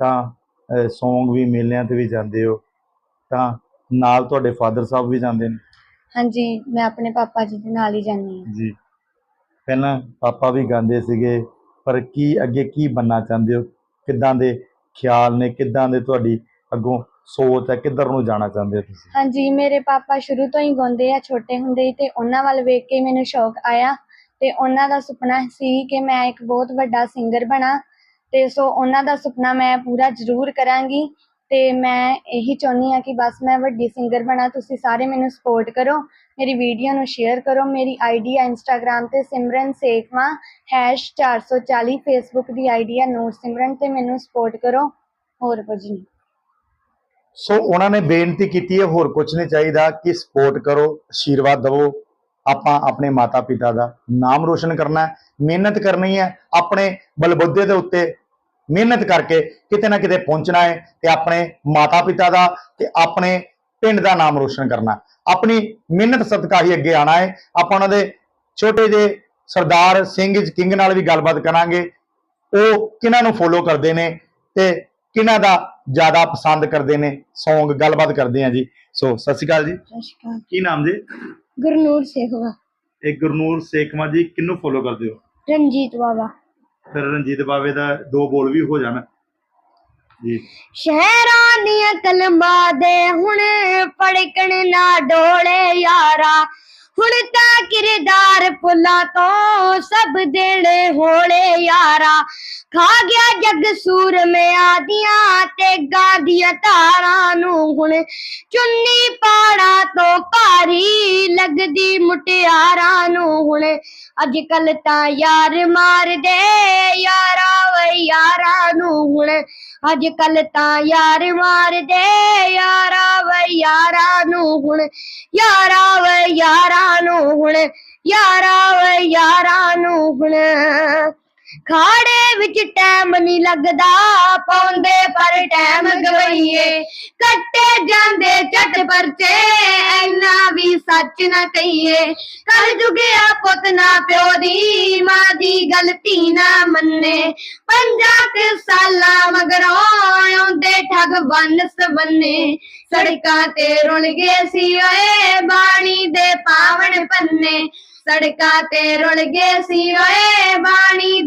ਤਾਂ Song ਵੀ ਮੇਲਿਆਂ ਤੇ ਵੀ ਜਾਂਦੇ ਹੋ ਤਾਂ ਨਾਲ ਤੁਹਾਡੇ ਫਾਦਰ ਸਾਹਿਬ ਵੀ ਜਾਂਦੇ ਨੇ? ਹਾਂਜੀ ਮੈਂ ਆਪਣੇ ਪਾਪਾ ਜੀ ਦੇ ਨਾਲ ਹੀ ਜਾਂਦੀ ਹਾਂ। ਜੀ। ਪਹਿਲਾਂ ਪਾਪਾ ਵੀ ਗਾਉਂਦੇ ਸੀਗੇ ਪਰ ਕੀ ਅੱਗੇ ਕੀ ਬੰਨਾ ਚਾਹੁੰਦੇ ਹੋ? ਕਿੱਦਾਂ ਦੇ ਖਿਆਲ ਨੇ? ਕਿੱਦਾਂ ਦੇ ਤੁਹਾਡੀ ਅੱਗੋਂ ਸੋਚ ਹੈ, ਕਿੱਧਰ ਨੂੰ ਜਾਣਾ ਚਾਹੁੰਦੇ ਹੋ ਤੁਸੀਂ? ਹਾਂਜੀ, ਮੇਰੇ ਪਾਪਾ ਸ਼ੁਰੂ ਤੋਂ ਹੀ ਗਾਉਂਦੇ ਆ, ਛੋਟੇ ਹੁੰਦੇ ਹੀ, ਤੇ ਉਹਨਾਂ ਵੱਲ ਵੇਖ ਕੇ ਮੈਨੂੰ ਸ਼ੌਕ ਆਇਆ। ਤੇ ਉਹਨਾਂ ਦਾ ਸੁਪਨਾ ਸੀ ਕਿ ਮੈਂ ਇੱਕ ਬਹੁਤ ਵੱਡਾ ਸਿੰਗਰ ਬਣਾ। ਤੇ ਸੋ ਉਹਨਾਂ ਦਾ ਸੁਪਨਾ ਮੈਂ ਪੂਰਾ ਜ਼ਰੂਰ ਕਰਾਂਗੀ। ਤੇ ਮੈਂ ਇਹੀ ਚਾਹੁੰਦੀ ਆ ਕਿ ਬਸ ਮੈਂ ਵੱਡੀ ਸਿੰਗਰ ਬਣਾ, ਤੁਸੀਂ ਸਾਰੇ ਮੈਨੂੰ ਸਪੋਰਟ ਕਰੋ, ਮੇਰੀ ਵੀਡੀਓ ਨੂੰ ਸ਼ੇਅਰ ਕਰੋ, ਮੇਰੀ ਆਈਡੀ ਹੈ ਇੰਸਟਾਗ੍ਰam ਤੇ ਸਿਮਰਨ ਸੇਖਵਾ #440 ਫੇਸਬੁੱਕ ਦੀ ਆਈਡੀ ਹੈ ਨੂਰ ਸਿਮਰਨ ਤੇ ਮੈਨੂੰ ਸਪੋਰਟ ਕਰੋ। ਹੋਰ ਕੁਝ ਨਹੀਂ ਸੋ ਉਹਨਾਂ ਨੇ ਬੇਨਤੀ ਕੀਤੀ ਹੈ, ਹੋਰ ਕੁਝ ਨਹੀਂ ਚਾਹੀਦਾ ਕਿ ਸਪੋਰਟ ਕਰੋ ਆਸ਼ੀਰਵਾਦ ਦਿਵੋ, ਆਪਾਂ ਆਪਣੇ ਮਾਤਾ ਪਿਤਾ ਦਾ ਨਾਮ ਰੋਸ਼ਨ ਕਰਨਾ ਹੈ, ਮਿਹਨਤ ਕਰਨੀ ਹੈ, ਆਪਣੇ ਬਲਬੁੱਦੇ ਦੇ ਉੱਤੇ ਮਿਹਨਤ ਕਰਕੇ ਕਿਤੇ ਨਾ ਕਿਤੇ ਪਹੁੰਚਣਾ ਹੈ ਤੇ ਆਪਣੇ ਮਾਤਾ ਪਿਤਾ ਦਾ ਤੇ ਆਪਣੇ ਪਿੰਡ ਦਾ ਨਾਮ ਰੋਸ਼ਨ ਕਰਨਾ ਆਪਣੀ ਮਿਹਨਤ ਸਦਕਾ ਹੀ ਅੱਗੇ ਆਣਾ ਹੈ। ਆਪਾਂ ਉਹਨਾਂ ਦੇ ਛੋਟੇ ਜਿਹੇ ਸਰਦਾਰ ਸਿੰਘ ਕਿੰਗ ਨਾਲ ਵੀ ਗੱਲਬਾਤ ਕਰਾਂਗੇ। ਉਹ ਕਿਹਨਾਂ ਨੂੰ ਫੋਲੋ ਕਰਦੇ ਨੇ ਤੇ ਕਿਹਨਾਂ ਦਾ ਜ਼ਿਆਦਾ ਪਸੰਦ ਕਰਦੇ ਨੇ Song ਗੱਲਬਾਤ ਕਰਦੇ ਆ ਜੀ। ਸੋ ਸਤਿ ਸ਼੍ਰੀ ਅਕਾਲ ਜੀ। ਸਤਿ ਸ਼੍ਰੀ ਅਕਾਲ। ਕੀ ਨਾਮ ਜੀ? ਗੁਰਨੂਰ ਸੇਖਵਾ। ਇਹ ਗੁਰਨੂਰ ਸੇਖਵਾ ਜੀ ਕਿਹਨੂੰ ਫੋਲੋ ਕਰਦੇ ਹੋ? ਰਣਜੀਤ ਬਾਵਾ। ਫਿਰ ਰਣਜੀਤ ਬਾਵੇ ਦਾ ਦੋ ਬੋਲ ਵੀ ਹੋ ਜਾਣ। ਜੀ। ਸ਼ਹਿਰਾਂ ਦੀਆਂ ਕਲਮਾਂ ਦੇ ਹੁਣ ਪੜਕਣ ਨਾ ਡੋਲੇ ਯਾਰਾ। ਹੁਣ ਤਾਂ ਕਿਰਦਾਰ ਫੁੱਲਾਂ ਤੋਂ ਸਭ ਦਿਨ ਹੋਲੇ ਯਾਰਾ। ਖਾ ਗਿਆ ਜਗ ਸੂਰਮਿਆਂ ਦੀਆਂ ਤੇ ਗਾਂ ਦੀਆਂ ਧਾਰਾਂ ਨੂੰ ਹੁਣ ਚੁੰਨੀ ਪਾੜਾ ਤੋਂ ਭਾਰੀ ਲੱਗਦੀ ਮੁਟਿਆਰਾਂ ਨੂੰ ਹੁਣ। ਅੱਜ ਕੱਲ ਤਾਂ ਯਾਰ ਮਾਰਦੇ ਯਾਰਾ ਵੇ ਯਾਰਾਂ ਨੂੰ ਹੁਣ। ਅੱਜ ਕੱਲ ਤਾਂ ਯਾਰ ਮਾਰਦੇ ਯਾਰਾ ਵੇ ਯਾਰਾਂ ਨੂੰ ਹੁਣ। ਯਾਰਾ ਵੇ ਯਾਰਾਂ ਨੂੰ ਹੁਣ। ਯਾਰਾ ਵੇ ਯਾਰਾਂ ਨੂੰ ਹੁਣ। ਖਾੜੇ ਵਿੱਚ ਟਾਈਮ ਨਹੀਂ ਲੱਗਦਾ, ਪਾਉਂਦੇ ਪਰ ਟਾਈਮ ਗਵਈਏ ਕੱਟੇ ਜਾਂਦੇ ਝਟ ਪਰਚੇ ਐਨਾ ਵੀ ਸੱਚ ਨਾ ਕਹੀਏ। ਕਰ ਜੁਗਿਆ ਪੁੱਤ ਨਾ ਪਿਓ ਦੀ, ਮਾਂ ਦੀ ਗਲਤੀ ਨਾ ਮੰਨੇ। ਪੰਜਾਂ ਕੁ ਸਾਲਾਂ ਮਗਰੋਂ ਆਉਂਦੇ ਠੱਗ ਬੰਨ ਸਵੰਨੇ। ਸੜਕਾਂ ਤੇ ਰੁਲ ਗਏ ਸੀ ਓਏ ਬਾਣੀ ਦੇ ਪਾਵਣ ਪੰਨੇ। ਸੜਕਾਂ ਤੇ ਰੁਲ ਗਏ ਸੀ ਓਏ ਬਾਣੀ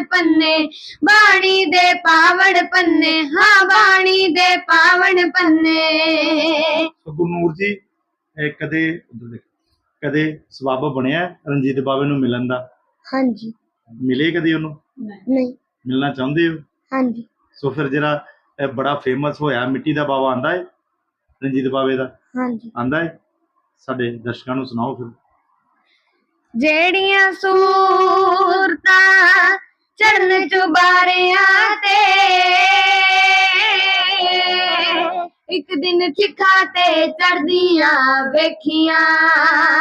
ਪੰਨੇ ਬਾਣੀ ਦੇ ਪਾਵਨ ਪੰਨੇ ਹਾਂ ਬਾਣੀ ਦੇ ਪਾਵਨ ਪੰਨੇ। ਗੁਰਨੂਰ ਜੀ ਇਹ ਕਦੇ ਉੱਧਰ ਦੇਖ, ਕਦੇ ਸਬਬ ਬਣਿਆ ਰਣਜੀਤ ਬਾਵੇ ਨੂੰ ਮਿਲਣ ਦਾ? ਹਾਂਜੀ। ਮਿਲੇ ਕਦੇ ਉਹਨੂੰ? ਨਹੀਂ। ਮਿਲਣਾ ਚਾਹੁੰਦੇ ਹੋ? ਹਾਂਜੀ। ਸੋ ਫਿਰ ਜਿਹੜਾ ਇਹ ਬੜਾ ਫੇਮਸ ਹੋਇਆ ਮਿੱਟੀ ਦਾ ਬਾਵਾ ਆਂਦਾ ਹੈ ਰਣਜੀਤ ਬਾਵੇ ਦਾ? ਹਾਂਜੀ। ਆਂਦਾ ਹੈ ਸਾਡੇ ਦਰਸ਼ਕਾਂ ਨੂੰ ਸੁਣਾਓ ਫਿਰ। ਜਿਹੜੀਆਂ ਸੂਰਤਾਂ ਚੜਨ ਚੁਬਾਰਿਆਂ ਤੇ। ਇੱਕ ਦਿਨ ਚਿਖਾ ਤੇ ਚੜਦੀਆਂ ਵੇਖੀਆਂ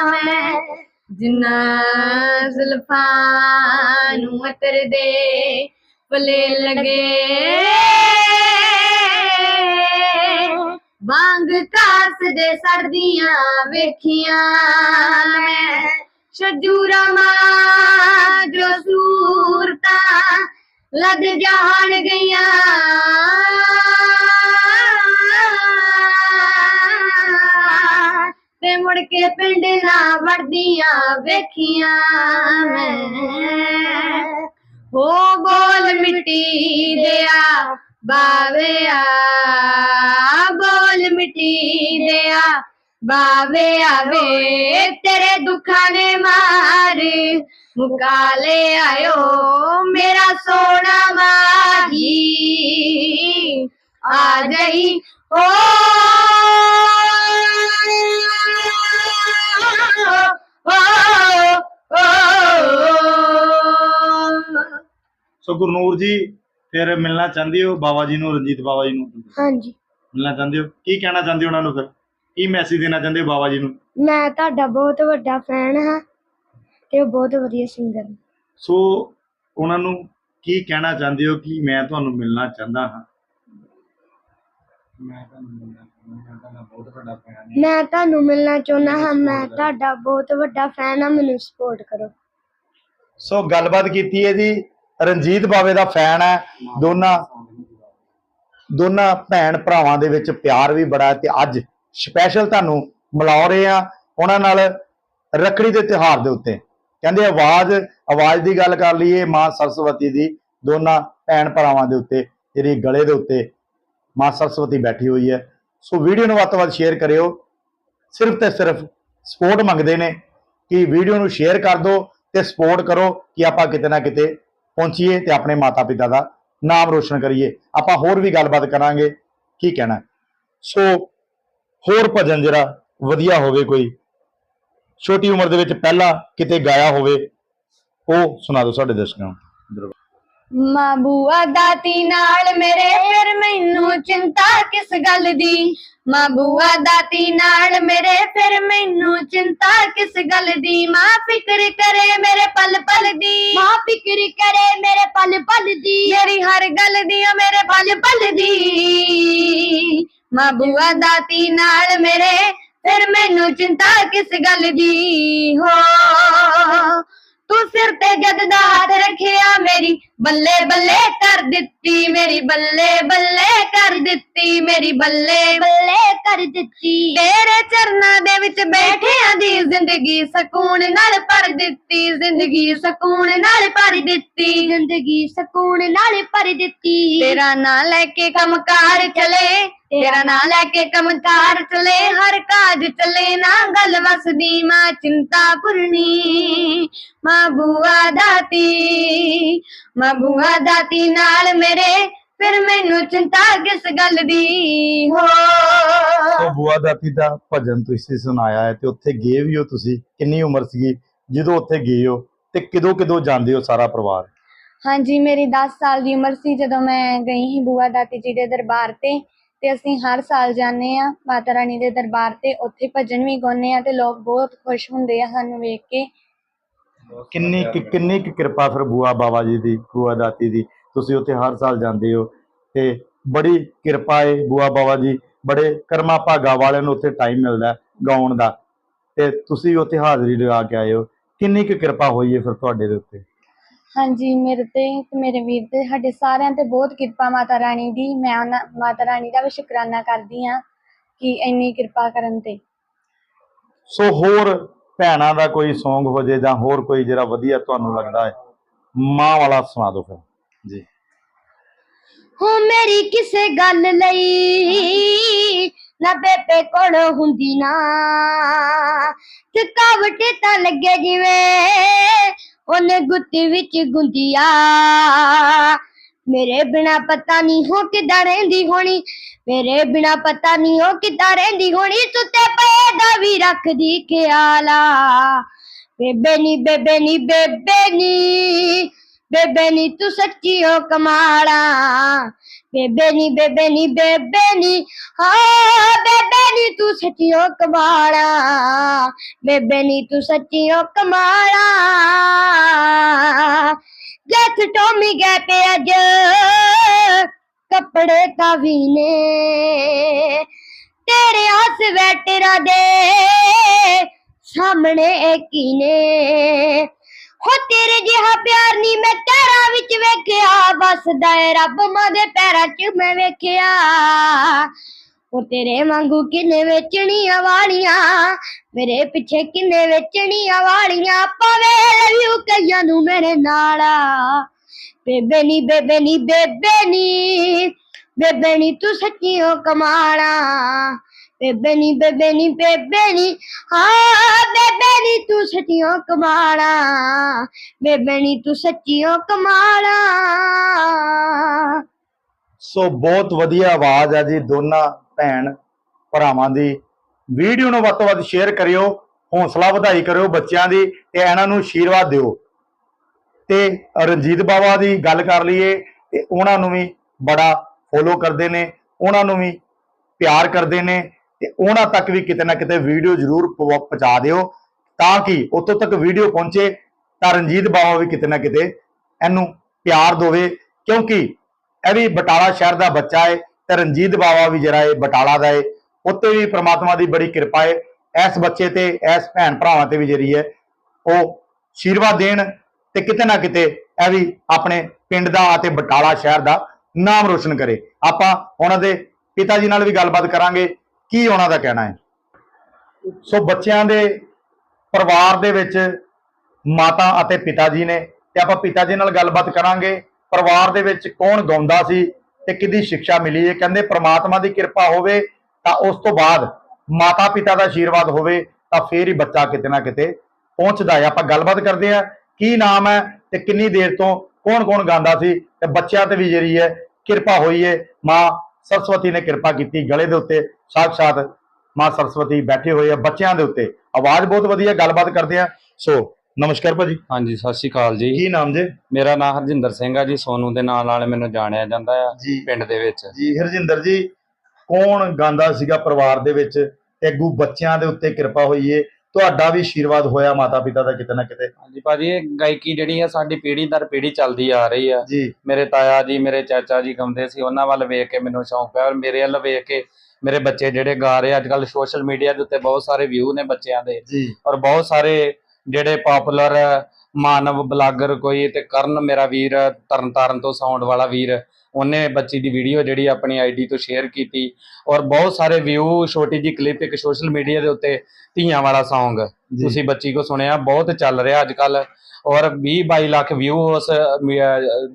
ਮੈਂ। ਜਿੰਨਾ ਜ਼ੁਲਫਾਂ ਨੂੰ ਅਤਰ ਦੇ ਪਲੇ ਲਗੇ। ਵਾਂਗ ਕਾਸ ਦੇ ਸਰਦੀਆਂ ਵੇਖੀਆਂ ਮੈਂ। ਸ਼ਜੂਰਾ ਮਾਂ ਜੋ ਸੂਰਤਾਂ ਲੱਗ ਜਾਣ ਗਈਆਂ। ਤੇ ਮੁੜ ਕੇ ਪਿੰਡ ਨਾ ਵੜਦੀਆਂ ਵੇਖੀਆਂ ਮੈਂ। ਹੋ ਬੋਲ ਮਿੱਟੀ ਦਿਆ, ਬਾਵਿਆ। ਬੋਲ ਮਿੱਟੀ ਦਿਆ ਬਾਵੇ ਆਵੇ ਤੇਰੇ ਦੁੱਖਾਂ ਨੇ ਮਾਰ। ਮੁਕਾ ਲੈ ਆਇਓ ਮੇਰਾ ਸੋਨਾ ਮਾਹੀ ਆ ਜਾਈ ਓ। ਸੋ ਗੁਰਨੂਰ ਜੀ ਫਿਰ ਮਿਲਣਾ ਚਾਹੁੰਦੇ ਹੋ? ਬਾਬਾ ਜੀ ਨੂੰ ਰਣਜੀਤ ਬਾਬਾ ਜੀ ਨੂੰ। ਹਾਂਜੀ। ਮਿਲਣਾ ਚਾਹੁੰਦੇ ਹੋ? ਕੀ ਕਹਿਣਾ ਚਾਹੁੰਦੇ ਹੋ ਉਹਨਾਂ ਨੂੰ ਫਿਰ? ਕੀ ਮੈਸੇਜ ਦੇਣਾ ਚਾਹੁੰਦੇ ਹੋ ਬਾਬਾ ਜੀ ਨੂੰ? ਮੈਂ ਤੁਹਾਡਾ ਬਹੁਤ ਵੱਡਾ ਫੈਨ ਹਾਂ ਤੇ ਉਹ ਬਹੁਤ ਵਧੀਆ ਸਿੰਗਰ ਨੇ। ਸੋ ਉਹਨਾਂ ਨੂੰ ਕੀ ਕਹਿਣਾ ਚਾਹੁੰਦੇ ਹੋ ਕਿ ਮੈਂ ਤੁਹਾਨੂੰ ਮਿਲਣਾ ਚਾਹੁੰਦਾ ਹਾਂ? ਮੈਂ ਤੁਹਾਨੂੰ ਮਿਲਣਾ ਮੈਂ ਤੁਹਾਡਾ ਬਹੁਤ ਵੱਡਾ ਫੈਨ ਹਾਂ। ਮੈਂ ਤੁਹਾਨੂੰ ਮਿਲਣਾ ਚਾਹੁੰਦਾ ਹਾਂ ਮੈਂ ਤੁਹਾਡਾ ਬਹੁਤ ਵੱਡਾ ਫੈਨ ਹਾਂ ਮੈਨੂੰ ਸਪੋਰਟ ਕਰੋ। ਸੋ ਗੱਲਬਾਤ ਕੀਤੀ ਹੈ ਜੀ ਰਣਜੀਤ ਬਾਵੇ ਦਾ ਫੈਨ ਹੈ। ਦੋਨਾਂ ਦੋਨਾਂ ਭੈਣ ਭਰਾਵਾਂ ਦੇ ਵਿੱਚ ਪਿਆਰ ਵੀ ਬੜਾ ਹੈ ਤੇ ਅੱਜ ਸਪੈਸ਼ਲ ਤੁਹਾਨੂੰ ਮਿਲਾ ਰਹੇ ਆ ਉਹਨਾਂ ਨਾਲ ਰੱਖੜੀ ਦੇ ਤਿਉਹਾਰ ਦੇ ਉੱਤੇ। ਕਹਿੰਦੇ ਆਵਾਜ਼ ਆਵਾਜ਼ ਦੀ ਗੱਲ ਕਰ ਲਈਏ, ਮਾਂ ਸਰਸਵਤੀ ਦੀ, ਦੋਨਾਂ ਭੈਣ ਭਰਾਵਾਂ ਦੇ ਉੱਤੇ, ਜਿਹੜੀ ਗਲੇ ਦੇ ਉੱਤੇ ਮਾਂ ਸਰਸਵਤੀ ਬੈਠੀ ਹੋਈ ਹੈ। ਸੋ ਵੀਡੀਓ ਨੂੰ ਵੱਧ ਤੋਂ ਵੱਧ ਸ਼ੇਅਰ ਕਰਿਓ। ਸਿਰਫ ਤੇ ਸਿਰਫ ਸਪੋਰਟ ਮੰਗਦੇ ਨੇ ਕਿ ਵੀਡੀਓ ਨੂੰ ਸ਼ੇਅਰ ਕਰ ਦਿਓ ਤੇ ਸਪੋਰਟ ਕਰੋ ਕਿ ਆਪਾਂ ਕਿਤੇ ਨਾ ਕਿਤੇ ਪਹੁੰਚੀਏ ਤੇ ਆਪਣੇ ਮਾਤਾ ਪਿਤਾ ਦਾ ਨਾਮ ਰੋਸ਼ਨ ਕਰੀਏ। ਆਪਾਂ ਹੋਰ ਵੀ ਗੱਲਬਾਤ ਕਰਾਂਗੇ, ਕੀ ਕਹਿਣਾ। ਸੋ ਹੋਰ ਭਜਨ ਜਿਹੜਾ ਵਧੀਆ ਹੋਵੇ ਕੋਈ। ਛੋਟੀ ਉਮਰ ਦੇ ਵਿੱਚ ਪਹਿਲਾਂ ਕਿਤੇ ਗਾਇਆ ਹੋਵੇ ਉਹ ਸੁਣਾ ਦਿਓ ਸਾਡੇ ਦਰਸ਼ਕਾਂ ਨੂੰ। ਮਾਂ ਬੂਆ ਦਾਤੀ ਨਾਲ ਮੇਰੇ ਫਿਰ ਮੈਨੂੰ ਚਿੰਤਾ ਕਿਸ ਗੱਲ ਦੀ? ਮਾਂ ਬੂਆ ਦਾਤੀ ਨਾਲ ਮੇਰੇ ਫਿਰ ਮੈਨੂੰ ਚਿੰਤਾ ਕਿਸ ਗੱਲ ਦੀ? ਮਾਂ ਫਿਕਰ ਕਰੇ ਮੇਰੇ ਪਲ ਪਲ ਦੀ। ਮਾਂ ਫਿਕਰ ਕਰੇ ਮੇਰੇ ਪਲ ਪਲ ਦੀ। ਮੇਰੀ ਹਰ ਗੱਲ ਦੀ ਮੇਰੇ ਪਲ ਪਲ ਦੀ। ਮਾਂ ਬੂਆ ਦਾਤੀ ਨਾਲ ਮੇਰੇ, ਫਿਰ ਮੈਨੂੰ ਚਿੰਤਾ ਕਿਸ ਗੱਲ ਦੀ? ਹੋ, ਤੂੰ ਸਿਰ ਤੇ ਜਦ ਦਾ ਹੱਥ ਰੱਖਿਆ ਮੇਰੀ, ਬੱਲੇ ਬੱਲੇ ਕਰ ਦਿੱਤੀ ਮੇਰੀ, ਬੱਲੇ ਬੱਲੇ ਦਿੱਤੀ ਮੇਰੀ ਬੱਲੇ। ਬੱਲੇ ਕਰ ਦਿੱਤੀ। ਤੇਰੇ ਚਰਨਾਂ ਦੇ ਵਿੱਚ ਬੈਠਿਆਂ ਦੀ ਜ਼ਿੰਦਗੀ ਸਕੂਨ ਨਾਲ ਭਰ ਦਿੱਤੀ। ਜ਼ਿੰਦਗੀ ਸਕੂਨ ਨਾਲ ਭਰ ਦਿੱਤੀ। ਜ਼ਿੰਦਗੀ ਸਕੂਨ ਨਾਲ ਭਰ ਦਿੱਤੀ। ਤੇਰਾ ਨਾਂ ਲੈ ਕੇ ਕੰਮਕਾਰ ਚਲੇ। ਤੇਰਾ ਨਾਂ ਲੈ ਕੇ ਕੰਮਕਾਰ ਚਲੇ। ਹਰ ਕਾਜ ਚਲੇ ਨਾ ਗੱਲ ਵਸਦੀ ਮਾਂ ਚਿੰਤਾ ਪੁਰਨੀ ਮਾਂ ਬੂਆ ਦਾਤੀ ਮਾਂ ਬੂਆ ਦਾਤੀ ਨਾਲ ਮੇਰੇ ਫਿਰ ਮੈਨੂੰ ਚਿੰਤਾ ਕਿਸ ਗੱਲ ਦੀ? ਹੋ ਉਹ ਬੁਆ ਦਾਤੀ ਦਾ ਭਜਨ ਤੁਸੀਂ ਸੁਣਾਇਆ ਹੈ ਤੇ ਉੱਥੇ ਗਏ ਵੀ ਹੋ ਤੁਸੀਂ? ਕਿੰਨੀ ਉਮਰ ਸੀਗੀ? ਜਦੋਂ ਉੱਥੇ ਗਏ ਹੋ ਤੇ ਕਿਦੋਂ ਕਿਦੋਂ ਜਾਂਦੇ ਹੋ ਸਾਰਾ ਪਰਿਵਾਰ? ਹਾਂਜੀ ਮੇਰੀ 10 ਸਾਲ ਦੀ ਉਮਰ ਸੀ ਜਦੋਂ ਮੈਂ ਗਈ ਸੀ ਬੂਆ ਦਾਤੀ ਜੀ ਦੇ ਦਰਬਾਰ ਤੇ ਤੇ ਅਸੀਂ ਹਰ ਸਾਲ ਜਾਂਦੇ ਆ ਮਾਤਾ ਰਾਣੀ ਦੇ ਦਰਬਾਰ ਤੇ। ਉੱਥੇ ਭਜਨ ਵੀ ਗਾਉਂਦੇ ਆ ਤੇ ਲੋਕ ਬਹੁਤ ਖੁਸ਼ ਹੁੰਦੇ ਆ ਸਾਨੂੰ ਵੇਖ ਕੇ। ਕਿੰਨੀ ਕੁ- ਕਿੰਨੀ ਕੁ ਕਿਰਪਾ ਫਿਰ ਬੂਆ ਬਾਬਾ ਜੀ ਦੀ ਬੂਆ ਦਾਤੀ ਦੀ। ਤੁਸੀਂ ਉੱਥੇ ਹਰ ਸਾਲ ਜਾਂਦੇ ਹੋ ਤੇ ਬੜੀ ਕਿਰਪਾ ਹੈ ਬੂਆ ਬਾਬਾ ਜੀ ਬੜੇ ਕਰਮਾ ਭਾਗਾ ਵਾਲਿਆਂ ਨੂੰ ਉੱਥੇ ਟਾਈਮ ਮਿਲਦਾ ਹੈ ਗਾਉਣ ਦਾ ਤੇ ਤੁਸੀਂ ਉੱਥੇ ਹਾਜ਼ਰੀ ਲਗਾ ਕੇ ਆਏ ਹੋ। ਕਿੰਨੀ ਕੁ ਕਿਰਪਾ ਹੋਈ ਹੈ ਫਿਰ ਤੁਹਾਡੇ ਦੇ ਉੱਤੇ? ਹਾਂਜੀ ਮੇਰੇ ਤੇ ਤੇ ਮੇਰੇ ਵੀਰ ਤੇ ਸਾਡੇ ਸਾਰਿਆਂ ਤੇ ਬਹੁਤ ਕਿਰਪਾ ਮਾਤਾ ਰਾਣੀ ਦੀ। ਮੈਂ ਉਹਨਾਂ ਮਾਤਾ ਰਾਣੀ ਦਾ ਵੀ ਸ਼ੁਕਰਾਨਾ ਕਰਦੀ ਆ ਕਿ ਇੰਨੀ ਕਿਰਪਾ ਕਰਨ ਤੇ। ਸੋ ਹੋਰ ਭੈਣਾਂ ਦਾ ਕੋਈ Song ਹੋ ਜੇ ਜਾਂ ਹੋਰ ਕੋਈ ਜਿਹੜਾ ਵਧੀਆ ਤੁਹਾਨੂੰ ਲੱਗਦਾ ਹੈ ਮਾਂ ਵਾਲਾ ਸੁਣਾ ਦਿਓ ਫਿਰ। ਜੀ। ਹੋ ਮੇਰੀ ਕਿਸੇ ਗੱਲ ਲਈ ਨਾ ਬੇਬੇ ਕੋਲ ਹੁੰਦੀ ਨਾ। ਥਕਾਵਟ ਤਾਂ ਲੱਗੇ ਜਿਵੇਂ ਉਹਨੇ ਗੁੱਤੀ ਵਿੱਚ ਗੁੰਦੀਆ। ਮੇਰੇ ਬਿਨਾ ਪਤਾ ਨਹੀਂ ਹੋ ਕਿਦਾਂ ਰਹਿੰਦੀ ਹੋਣੀ। ਮੇਰੇ ਬਿਨਾ ਪਤਾ ਨਹੀਂ ਹੋ ਕਿਦਾਂ ਰਹਿੰਦੀ ਹੋਣੀ। ਸੁੱਤੇ ਪਏ ਦਾ ਵੀ ਰੱਖਦੀ ਖਿਆਲਾ ਬੇਬੇ ਨੀ ਬੇਬੇ ਨੀ ਬੇਬੇ ਨੀ। ਬੇਬੇ ਨੀ ਤੂੰ ਸੱਚੀ ਹੋ ਕਮਾਲਾ। ਬੇਬੇ ਨੀ ਬੇਬੇ ਨੀ ਬੇਬੇ ਨੀ। ਹਾਂ, ਬੇਬੇ ਨੀ ਤੂੰ ਸੱਚੀ ਹੋ ਕਮਾਲਾ। ਬੇਬੇ ਨੀ ਤੂੰ ਸੱਚੀ ਹੋ ਕਮਾਲਾ। ਜੱਥ ਟੋਮੀ ਗਏ ਤੇ ਅੱਜ ਕੱਪੜੇ ਕਾਵੀ ਨੇ। ਤੇਰੇ ਹੱਥ ਵੈਟਰਾ ਦੇ ਸਾਹਮਣੇ ਕੀਨੇ ਹੋ ਤੇਰੇ ਜਿਹਾ ਪਿਆਰ ਨਹੀਂ ਮੈਂ ਤੇਰਾ ਵਿੱਚ ਵੇਖਿਆ ਬਸਦਾ ਏ ਰੱਬ ਮਾਂ ਦੇ ਪੈਰਾਂ 'ਚ ਮੈਂ ਵੇਖਿਆ। ਉਹ ਤੇਰੇ ਵਾਂਗੂ ਕਿੰਨੇ ਵੇਚਣੀਆਂ ਵਾਲੀਆਂ, ਮੇਰੇ ਪਿੱਛੇ ਕਿੰਨੇ ਵੇਚਣੀਆਂ ਵਾਲੀਆਂ ਪਾਵੇ ਲਵਿਓ ਕਈਆਂ ਨੂੰ ਮੇਰੇ ਨਾਲ। ਬੇਬੇ ਨੀ ਬੇਬੇ ਨੀ ਬੇਬੇ ਨੀ ਬੇਬੇ ਨੀ ਤੂੰ ਸੱਚੀ ਹੋ ਕਮਾਲਾ ਬੇਬੇ ਨੀ ਬੇਬੇ ਨੀ ਬੇਬੇ ਨੀ। ਹਾਂ, ਬੇਬੇ ਨੀ ਤੂੰ ਸੱਚੀ ਕਮਾਲਾ। ਬੇਬੇ ਨੀ ਤੂੰ ਸੱਚੀ ਕਮਾਲਾ। ਸੋ ਬਹੁਤ ਵਧੀਆ ਆਵਾਜ਼ ਆ ਜੀ ਦੋਨਾਂ ਭੈਣ ਭਰਾਵਾਂ ਦੀ। ਵੀਡੀਓ ਨੂੰ ਵੱਧ ਤੋਂ ਵੱਧ ਸ਼ੇਅਰ ਕਰਿਓ, ਹੌਸਲਾ ਵਧਾਈ ਕਰਿਓ ਬੱਚਿਆਂ ਦੀ ਤੇ ਇਹਨਾਂ ਨੂੰ ਆਸ਼ੀਰਵਾਦ ਦਿਓ। ਤੇ ਰਣਜੀਤ ਬਾਵਾ ਦੀ ਗੱਲ ਕਰ ਲਈਏ, ਤੇ ਉਹਨਾਂ ਨੂੰ ਵੀ ਬੜਾ ਫੋਲੋ ਕਰਦੇ ਨੇ, ਉਹਨਾਂ ਨੂੰ ਵੀ ਪਿਆਰ ਕਰਦੇ ਨੇ। ਤੇ ਉਹਨਾਂ ਤੱਕ ਵੀ ਕਿਤੇ ਨਾ ਕਿਤੇ ਵੀਡੀਓ ਜ਼ਰੂਰ ਪਹੁੰਚਾ ਦਿਓ, ਤਾਂ ਕਿ ਉੱਥੋਂ ਤੱਕ ਵੀਡੀਓ ਪਹੁੰਚੇ ਤਾਂ ਰਣਜੀਤ ਬਾਵਾ ਵੀ ਕਿਤੇ ਨਾ ਕਿਤੇ ਇਹਨੂੰ ਪਿਆਰ ਦੇਵੇ, ਕਿਉਂਕਿ ਇਹ ਵੀ ਬਟਾਲਾ ਸ਼ਹਿਰ ਦਾ ਬੱਚਾ ਹੈ ਤੇ ਰਣਜੀਤ ਬਾਵਾ ਵੀ ਜਿਹੜਾ ਹੈ ਬਟਾਲਾ ਦਾ ਹੈ ਉੱਤੇ ਵੀ ਪ੍ਰਮਾਤਮਾ ਦੀ ਬੜੀ ਕਿਰਪਾ ਹੈ ਇਸ ਬੱਚੇ ਤੇ, ਇਸ ਭੈਣ ਭਰਾਵਾਂ ਤੇ ਵੀ ਜਿਹੜੀ ਹੈ ਉਹ ਆਸ਼ੀਰਵਾਦ ਦੇਣ ਤੇ ਕਿਤੇ ਨਾ ਕਿਤੇ ਇਹ ਵੀ ਆਪਣੇ ਪਿੰਡ ਦਾ ਅਤੇ ਬਟਾਲਾ ਸ਼ਹਿਰ ਦਾ ਨਾਮ ਰੋਸ਼ਨ ਕਰੇ। ਆਪਾਂ ਉਹਨਾਂ ਦੇ ਪਿਤਾ ਜੀ ਨਾਲ ਵੀ ਗੱਲਬਾਤ ਕਰਾਂਗੇ। ਕੀ ਉਹਨਾਂ ਦਾ ਕਹਿਣਾ ਹੈ? ਸੋ ਬੱਚਿਆਂ ਦੇ ਪਰਿਵਾਰ ਦੇ ਵਿੱਚ ਮਾਤਾ ਅਤੇ ਪਿਤਾ ਜੀ ਨੇ ਤੇ ਆਪਾਂ ਪਿਤਾ ਜੀ ਨਾਲ ਗੱਲਬਾਤ ਕਰਾਂਗੇ। ਪਰਿਵਾਰ ਦੇ ਵਿੱਚ ਕੌਣ ਗਾਉਂਦਾ ਸੀ ਤੇ ਕਿਹਦੀ ਸਿੱਖਿਆ ਮਿਲੀ ਹੈ? ਕਹਿੰਦੇ ਪ੍ਰਮਾਤਮਾ ਦੀ ਕਿਰਪਾ ਹੋਵੇ ਤਾਂ ਉਸ ਤੋਂ ਬਾਅਦ ਮਾਤਾ ਪਿਤਾ ਦਾ ਆਸ਼ੀਰਵਾਦ ਹੋਵੇ ਤਾਂ ਫੇਰ ਹੀ ਬੱਚਾ ਕਿਤੇ ਨਾ ਕਿਤੇ ਪਹੁੰਚਦਾ ਹੈ। ਆਪਾਂ ਗੱਲਬਾਤ ਕਰਦੇ ਆ ਕੀ ਨਾਮ ਹੈ ਤੇ ਕਿੰਨੀ ਦੇਰ ਤੋਂ ਕੌਣ ਕੌਣ ਗਾਉਂਦਾ ਸੀ ਤੇ ਬੱਚਿਆਂ ਤੇ ਵੀ ਜਿਹੜੀ ਹੈ ਕਿਰਪਾ ਹੋਈ ਹੈ। ਮਾਂ ਸਰਸਵਤੀ ਨੇ ਕਿਰਪਾ ਕੀਤੀ ਗਲੇ ਦੇ ਉੱਤੇ ਸਾਖਸ਼ਾਤ ਮਾਂ ਸਰਸਵਤੀ ਬੈਠੇ ਹੋਏ ਆ ਬੱਚਿਆਂ ਦੇ ਉੱਤੇ। ਆਵਾਜ਼ ਬਹੁਤ ਵਧੀਆ ਗੱਲਬਾਤ ਕਰਦੇ ਆ। ਸੋ ਨਮਸਕਾਰ ਭਾਜੀ। ਹਾਂਜੀ ਸਤਿ ਸ਼੍ਰੀ ਅਕਾਲ ਜੀ। ਕੀ ਨਾਮ ਜੇ? ਮੇਰਾ ਨਾਮ ਹਰਜਿੰਦਰ ਸਿੰਘ ਆ ਜੀ। ਸੋਨੂ ਦੇ ਨਾਂ ਨਾਲ ਮੈਨੂੰ ਜਾਣਿਆ ਜਾਂਦਾ ਆ ਜੀ। ਪਿੰਡ ਦੇ ਵਿੱਚ। ਜੀ ਹਰਜਿੰਦਰ ਜੀ ਕੌਣ ਗਾਉਂਦਾ ਸੀਗਾ ਪਰਿਵਾਰ ਦੇ ਵਿੱਚ? ਤੇ ਅੱਗੂ ਬੱਚਿਆਂ ਦੇ ਉੱਤੇ ਕਿਰਪਾ ਹੋਈ ਏ। ਤੁਹਾਡਾ ਵੀ ਆਸ਼ੀਰਵਾਦ ਹੋਇਆ ਮਾਤਾ ਪਿਤਾ ਦਾ ਕਿਤੇ ਨਾ ਕਿਤੇ। ਹਾਂਜੀ ਭਾਜੀ ਇਹ ਗਾਇਕੀ ਜਿਹੜੀ ਆ ਸਾਡੀ ਪੀੜ੍ਹੀ ਦਰ ਪੀੜ੍ਹੀ ਚੱਲਦੀ ਆ ਰਹੀ ਆ। ਜੀ। ਮੇਰੇ ਤਾਇਆ ਜੀ ਮੇਰੇ ਚਾਚਾ ਜੀ ਗਾਉਂਦੇ ਸੀ। ਉਹਨਾਂ ਵੱਲ ਵੇਖ ਕੇ ਮੈਨੂੰ ਸ਼ੌਂਕ ਪਿਆ ਔਰ ਮੇਰੇ ਵੱਲ ਵੇਖ ਕੇ ਮੇਰੇ ਬੱਚੇ ਜਿਹੜੇ ਗਾ ਰਹੇ ਅੱਜ ਕੱਲ ਸੋਸ਼ਲ ਮੀਡੀਆ ਦੇ ਉੱਤੇ ਬਹੁਤ ਸਾਰੇ ਵਿਊ ਨੇ ਬੱਚਿਆਂ ਦੇ ਔਰ ਬਹੁਤ ਸਾਰੇ ਜਿਹੜੇ ਪਪੂਲਰ ਮਾਨਵ ਬਲਾਗਰ ਕੋਈ ਤੇ ਕਰਨ ਮੇਰਾ ਵੀਰ ਤਰਨਤਾਰਨ ਤੋਂ ਸਾਊਂਡ ਵਾਲਾ ਵੀਰ ਉਹਨੇ ਬੱਚੀ ਦੀ ਵੀਡੀਓ ਜਿਹੜੀ ਆਪਣੀ ਆਈਡੀ ਤੋਂ ਸ਼ੇਅਰ ਕੀਤੀ ਔਰ ਬਹੁਤ ਸਾਰੇ ਵਿਊ ਛੋਟੀ ਜੀ ਕਲਿੱਪ ਇੱਕ ਸੋਸ਼ਲ ਮੀਡੀਆ ਦੇ ਉੱਤੇ ਧੀਆਂ ਵਾਲਾ Song ਜੀ। ਤੁਸੀਂ ਬੱਚੀ ਕੋ ਸੁਣਿਆ ਬਹੁਤ ਚੱਲ ਰਿਹਾ ਅੱਜ ਕੱਲ ਔਰ 20 22 ਲੱਖ ਵਿਊ ਉਸ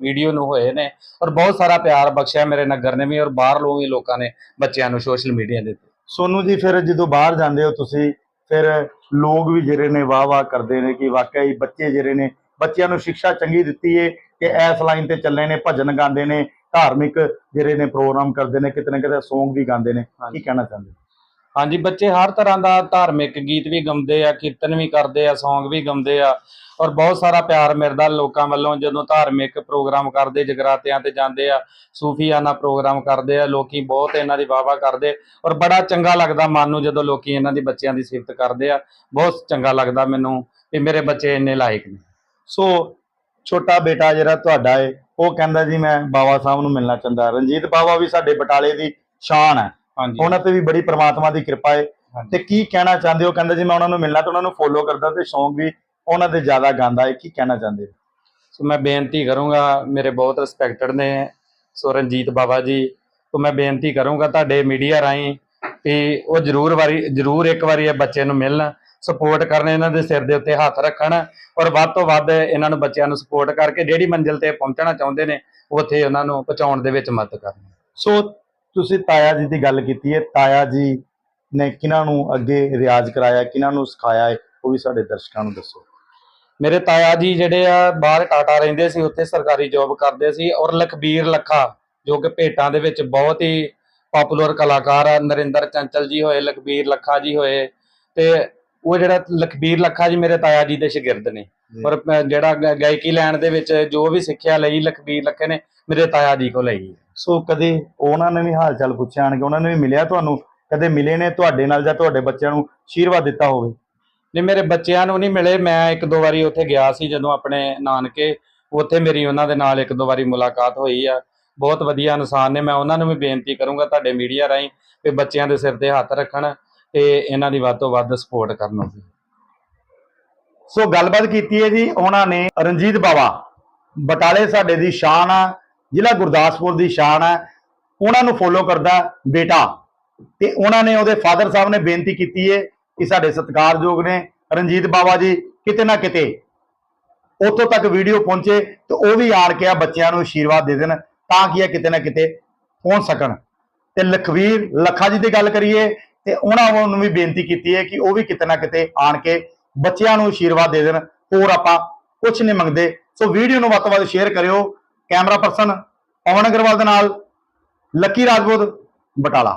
ਵੀਡੀਓ ਨੂੰ ਹੋਏ ਨੇ। ਔਰ ਬਹੁਤ ਸਾਰਾ ਪਿਆਰ ਬਖਸ਼ਿਆ ਮੇਰੇ ਨਗਰ ਨੇ ਵੀ ਔਰ ਬਾਹਰ ਲੋਕ ਵੀ ਲੋਕਾਂ ਨੇ ਬੱਚਿਆਂ ਨੂੰ ਸੋਸ਼ਲ ਮੀਡੀਆ ਦੇ ਉੱਤੇ ਸੋਨੂ ਜੀ ਫਿਰ ਜਦੋਂ ਬਾਹਰ ਜਾਂਦੇ ਹੋ ਤੁਸੀਂ ਫਿਰ ਲੋਕ ਵੀ ਜਿਹੜੇ ਨੇ ਵਾਹ ਵਾਹ ਕਰਦੇ ਨੇ ਕਿ ਵਾਕਿਆ ਹੀ ਬੱਚੇ ਜਿਹੜੇ ਨੇ ਬੱਚਿਆਂ ਨੂੰ ਸਿੱਖਿਆ ਚੰਗੀ ਦਿੱਤੀ ਏ ਕਿ ਇਸ ਲਾਈਨ ਤੇ ਚੱਲੇ ਨੇ ਭਜਨ ਗਾਉਂਦੇ ਨੇ ਧਾਰਮਿਕ ਜਿਹੜੇ ਨੇ ਪ੍ਰੋਗਰਾਮ ਕਰਦੇ ਨੇ ਕਿਤੇ ਨਾ ਕਿਤੇ Song ਵੀ ਗਾਉਂਦੇ ਨੇ। ਕੀ ਕਹਿਣਾ ਚਾਹੁੰਦੇ ਹਾਂਜੀ, ਬੱਚੇ ਹਰ ਤਰ੍ਹਾਂ ਦਾ ਧਾਰਮਿਕ ਗੀਤ ਵੀ ਗਾਉਂਦੇ ਆ, ਕੀਰਤਨ ਵੀ ਕਰਦੇ ਆ ਸੌਂਗ ਵੀ ਗਾਉਂਦੇ ਆ ਔਰ ਬਹੁਤ ਸਾਰਾ ਪਿਆਰ ਮਿਲਦਾ ਲੋਕਾਂ ਵੱਲੋਂ ਜਦੋਂ ਧਾਰਮਿਕ ਪ੍ਰੋਗਰਾਮ ਕਰਦੇ, ਜਗਰਾਤਿਆਂ ਤੇ ਜਾਂਦੇ ਆ, ਸੂਫੀਆਨਾ ਪ੍ਰੋਗਰਾਮ ਕਰਦੇ ਆ, ਲੋਕੀ ਬਹੁਤ ਇਹਨਾਂ ਦੀ ਵਾਵਾ ਕਰਦੇ ਔਰ ਬੜਾ ਚੰਗਾ ਲੱਗਦਾ ਮਨ ਨੂੰ ਜਦੋਂ ਲੋਕੀ ਇਹਨਾਂ ਦੀ ਬੱਚਿਆਂ ਦੀ ਸਿਫਤ ਕਰਦੇ ਆ, ਬਹੁਤ ਚੰਗਾ ਲੱਗਦਾ ਮੈਨੂੰ ਵੀ ਮੇਰੇ ਬੱਚੇ ਇੰਨੇ ਲਾਇਕ ਨੇ। ਸੋ ਛੋਟਾ ਬੇਟਾ ਜਿਹੜਾ ਤੁਹਾਡਾ ਏ, ਉਹ ਕਹਿੰਦਾ ਜੀ ਮੈਂ ਬਾਵਾ ਸਾਹਿਬ ਨੂੰ ਮਿਲਣਾ ਚਾਹੁੰਦਾ, ਰਣਜੀਤ ਬਾਵਾ ਵੀ ਸਾਡੇ ਬਟਾਲੇ ਦੀ ਸ਼ਾਨ ਹੈ। ਉਹਨਾਂ ਤੇ ਵੀ ਬੜੀ ਪ੍ਰਮਾਤਮਾ ਦੀ ਕਿਰਪਾ ਹਾਂਜੀ। ਤੇ ਕੀ ਕਹਿਣਾ ਚਾਹੁੰਦੇ ਹੋ? ਕਹਿੰਦਾ ਜੀ ਮੈਂ ਉਹਨਾਂ ਨੂੰ ਮਿਲਣਾ ਤੇ ਉਹਨਾਂ ਨੂੰ ਫੋਲੋ ਕਰਦਾ ਤੇ ਸ਼ੌਂਕ ਵੀ ਉਹਨਾਂ ਦੇ ਜ਼ਿਆਦਾ ਗਾਉਂਦਾ ਏ ਕੀ ਕਹਿਣਾ ਚਾਹੁੰਦੇ ਹੋ? ਸੋ ਮੈਂ ਬੇਨਤੀ ਕਰੂੰਗਾ ਮੇਰੇ ਬਹੁਤ ਰਿਸਪੈਕਟਡ ਨੇ ਸੋ ਰਣਜੀਤ ਬਾਬਾ ਜੀ। ਤੋਂ ਮੈਂ ਬੇਨਤੀ ਕਰੂੰਗਾ ਤੁਹਾਡੇ ਮੀਡੀਆ ਰਾਹੀਂ ਕਿ ਉਹ ਜ਼ਰੂਰ ਵਾਰੀ ਜ਼ਰੂਰ ਇੱਕ ਵਾਰੀ ਇਹ ਬੱਚੇ ਨੂੰ ਮਿਲਣ ਸਪੋਰਟ ਕਰਨ ਇਹਨਾਂ ਦੇ ਸਿਰ ਦੇ ਉੱਤੇ ਹੱਥ ਰੱਖਣ ਔਰ ਵੱਧ ਤੋਂ ਵੱਧ ਇਹਨਾਂ ਨੂੰ ਬੱਚਿਆਂ ਨੂੰ ਸਪੋਰਟ ਕਰਕੇ ਜਿਹੜੀ ਮੰਜ਼ਿਲ ਤੇ ਪਹੁੰਚਣਾ ਚਾਹੁੰਦੇ ਨੇ ਉੱਥੇ ਉਹਨਾਂ ਨੂੰ ਪਹੁੰਚਾਉਣ ਦੇ ਵਿੱਚ ਮਦਦ ਕਰਨ। ਸੋ ਤੁਸੀਂ ਤਾਇਆ ਜੀ ਦੀ ਗੱਲ ਕੀਤੀ ਹੈ। ਤਾਇਆ ਜੀ ਨੇ ਕਿਹਨਾਂ ਨੂੰ ਅੱਗੇ ਰਿਆਜ਼ ਕਰਾਇਆ, ਕਿਹਨਾਂ ਨੂੰ ਸਿਖਾਇਆ ਹੈ, ਉਹ ਵੀ ਸਾਡੇ ਦਰਸ਼ਕਾਂ ਨੂੰ ਦੱਸੋ। ਮੇਰੇ ਤਾਇਆ ਜੀ ਜਿਹੜੇ ਆ, ਬਾਹਰ ਟਾਟਾ ਰਹਿੰਦੇ ਸੀ, ਉੱਥੇ ਸਰਕਾਰੀ ਜੌਬ ਕਰਦੇ ਸੀ ਔਰ ਲਖਬੀਰ ਲੱਖਾ, ਜੋ ਕਿ ਭੇਟਾਂ ਦੇ ਵਿੱਚ ਬਹੁਤ ਹੀ ਪਪੂਲਰ ਕਲਾਕਾਰ ਆ, ਨਰਿੰਦਰ ਚੰਚਲ ਜੀ ਹੋਏ, ਲਖਬੀਰ ਲੱਖਾ ਜੀ ਹੋਏ ਤੇ ਉਹ ਜਿਹੜਾ ਲਖਬੀਰ ਲੱਖਾ ਜੀ ਮੇਰੇ ਤਾਇਆ ਜੀ ਦੇ ਸ਼ਾਗਿਰਦ ਨੇ। ਜੀ। ਔਰ ਪ- ਜਿਹੜਾ ਗਾਇਕੀ ਲੈਣ ਦੇ ਵਿੱਚ ਜੋ ਵੀ ਸਿੱਖਿਆ ਲਈ ਲਖਬੀਰ ਲੱਖੇ ਨੇ ਮੇਰੇ ਤਾਇਆ ਜੀ ਕੋਲ ਲਈ ਸੋ ਕਦੇ ਉਹਨਾਂ ਨੇ ਵੀ ਹਾਲ ਚਾਲ ਪੁੱਛਿਆ ਆਣ ਕੇ ਉਹਨਾਂ ਨੇ ਵੀ ਮਿਲਿਆ ਤੁਹਾਨੂੰ? ਕਦੇ ਮਿਲੇ ਨੇ ਤੁਹਾਡੇ ਨਾਲ ਜਾਂ ਤੁਹਾਡੇ ਬੱਚਿਆਂ ਨੂੰ ਆਸ਼ੀਰਵਾਦ ਦਿੱਤਾ ਹੋਵੇ? ਨਹੀਂ ਮੇਰੇ ਬੱਚਿਆਂ ਨੂੰ ਨਹੀਂ ਮਿਲੇ। ਮੈਂ ਇੱਕ ਦੋ ਵਾਰੀ ਉੱਥੇ ਗਿਆ ਸੀ ਜਦੋਂ ਆਪਣੇ ਨਾਨਕੇ। ਉੱਥੇ ਮੇਰੀ ਉਹਨਾਂ ਦੇ ਨਾਲ ਇੱਕ ਦੋ ਵਾਰੀ ਮੁਲਾਕਾਤ ਹੋਈ ਆ। ਬਹੁਤ ਵਧੀਆ ਇਨਸਾਨ ਨੇ। ਮੈਂ ਉਹਨਾਂ ਨੂੰ ਵੀ ਬੇਨਤੀ ਕਰੂੰਗਾ ਤੁਹਾਡੇ ਮੀਡੀਆ ਰਾਹੀਂ ਕਿ ਬੱਚਿਆਂ ਦੇ ਸਿਰ ਤੇ ਹੱਥ ਰੱਖਣ। ਤੇ ਇਹਨਾਂ ਦੀ ਵੱਧ ਤੋਂ ਵੱਧ ਸਪੋਰਟ ਕਰਨ ਸੋ ਗੱਲਬਾਤ ਕੀਤੀ ਹੈ ਜੀ, ਉਹਨਾਂ ਨੇ ਰਣਜੀਤ ਬਾਵਾ, ਬਟਾਲੇ ਸਾਡੇ ਦੀ ਸ਼ਾਨ ਆ, ਜ਼ਿਲ੍ਹਾ ਗੁਰਦਾਸਪੁਰ ਦੀ ਸ਼ਾਨ ਆ, ਉਹਨਾਂ ਨੂੰ ਫੋਲੋ ਕਰਦਾ ਬੇਟਾ। ਤੇ ਉਹਨਾਂ ਨੇ ਉਹਦੇ ਫਾਦਰ ਸਾਹਿਬ ਨੇ ਬੇਨਤੀ ਕੀਤੀ ਹੈ ਕਿ ਸਾਡੇ ਸਤਿਕਾਰਯੋਗ ਨੇ ਰਣਜੀਤ ਬਾਵਾ ਜੀ, ਕਿਤੇ ਨਾ ਕਿਤੇ ਉੱਥੋਂ ਤੱਕ ਵੀਡੀਓ ਪਹੁੰਚੇ ਤੇ ਉਹ ਵੀ ਆਣ ਕੇ ਆ ਬੱਚਿਆਂ ਨੂੰ ਆਸ਼ੀਰਵਾਦ ਦੇ ਦੇਣ ਤਾਂ ਕਿ ਇਹ ਕਿਤੇ ਨਾ ਕਿਤੇ ਪਹੁੰਚ ਸਕਣ। ਤੇ ਲਖਵੀਰ ਲੱਖਾ ਜੀ ਦੀ ਗੱਲ ਕਰੀਏ ਤੇ ਉਹਨਾਂ ਨੂੰ ਵੀ ਬੇਨਤੀ ਕੀਤੀ ਹੈ ਕਿ ਉਹ ਵੀ ਕਿਤੇ ਨਾ ਕਿਤੇ ਆਣ ਕੇ ਬੱਚਿਆਂ ਨੂੰ ਆਸ਼ੀਰਵਾਦ ਦੇ ਦੇਣ, ਹੋਰ ਆਪਾਂ ਕੁਝ ਨਹੀਂ ਮੰਗਦੇ। ਸੋ ਵੀਡੀਓ ਨੂੰ ਵੱਧ ਤੋਂ ਵੱਧ ਸ਼ੇਅਰ ਕਰਿਓ। ਕੈਮਰਾ ਪਰਸਨ ਪਵਨ ਅਗਰਵਾਲ ਦੇ ਨਾਲ, ਲੱਕੀ ਰਾਜਪੂਤ, ਬਟਾਲਾ।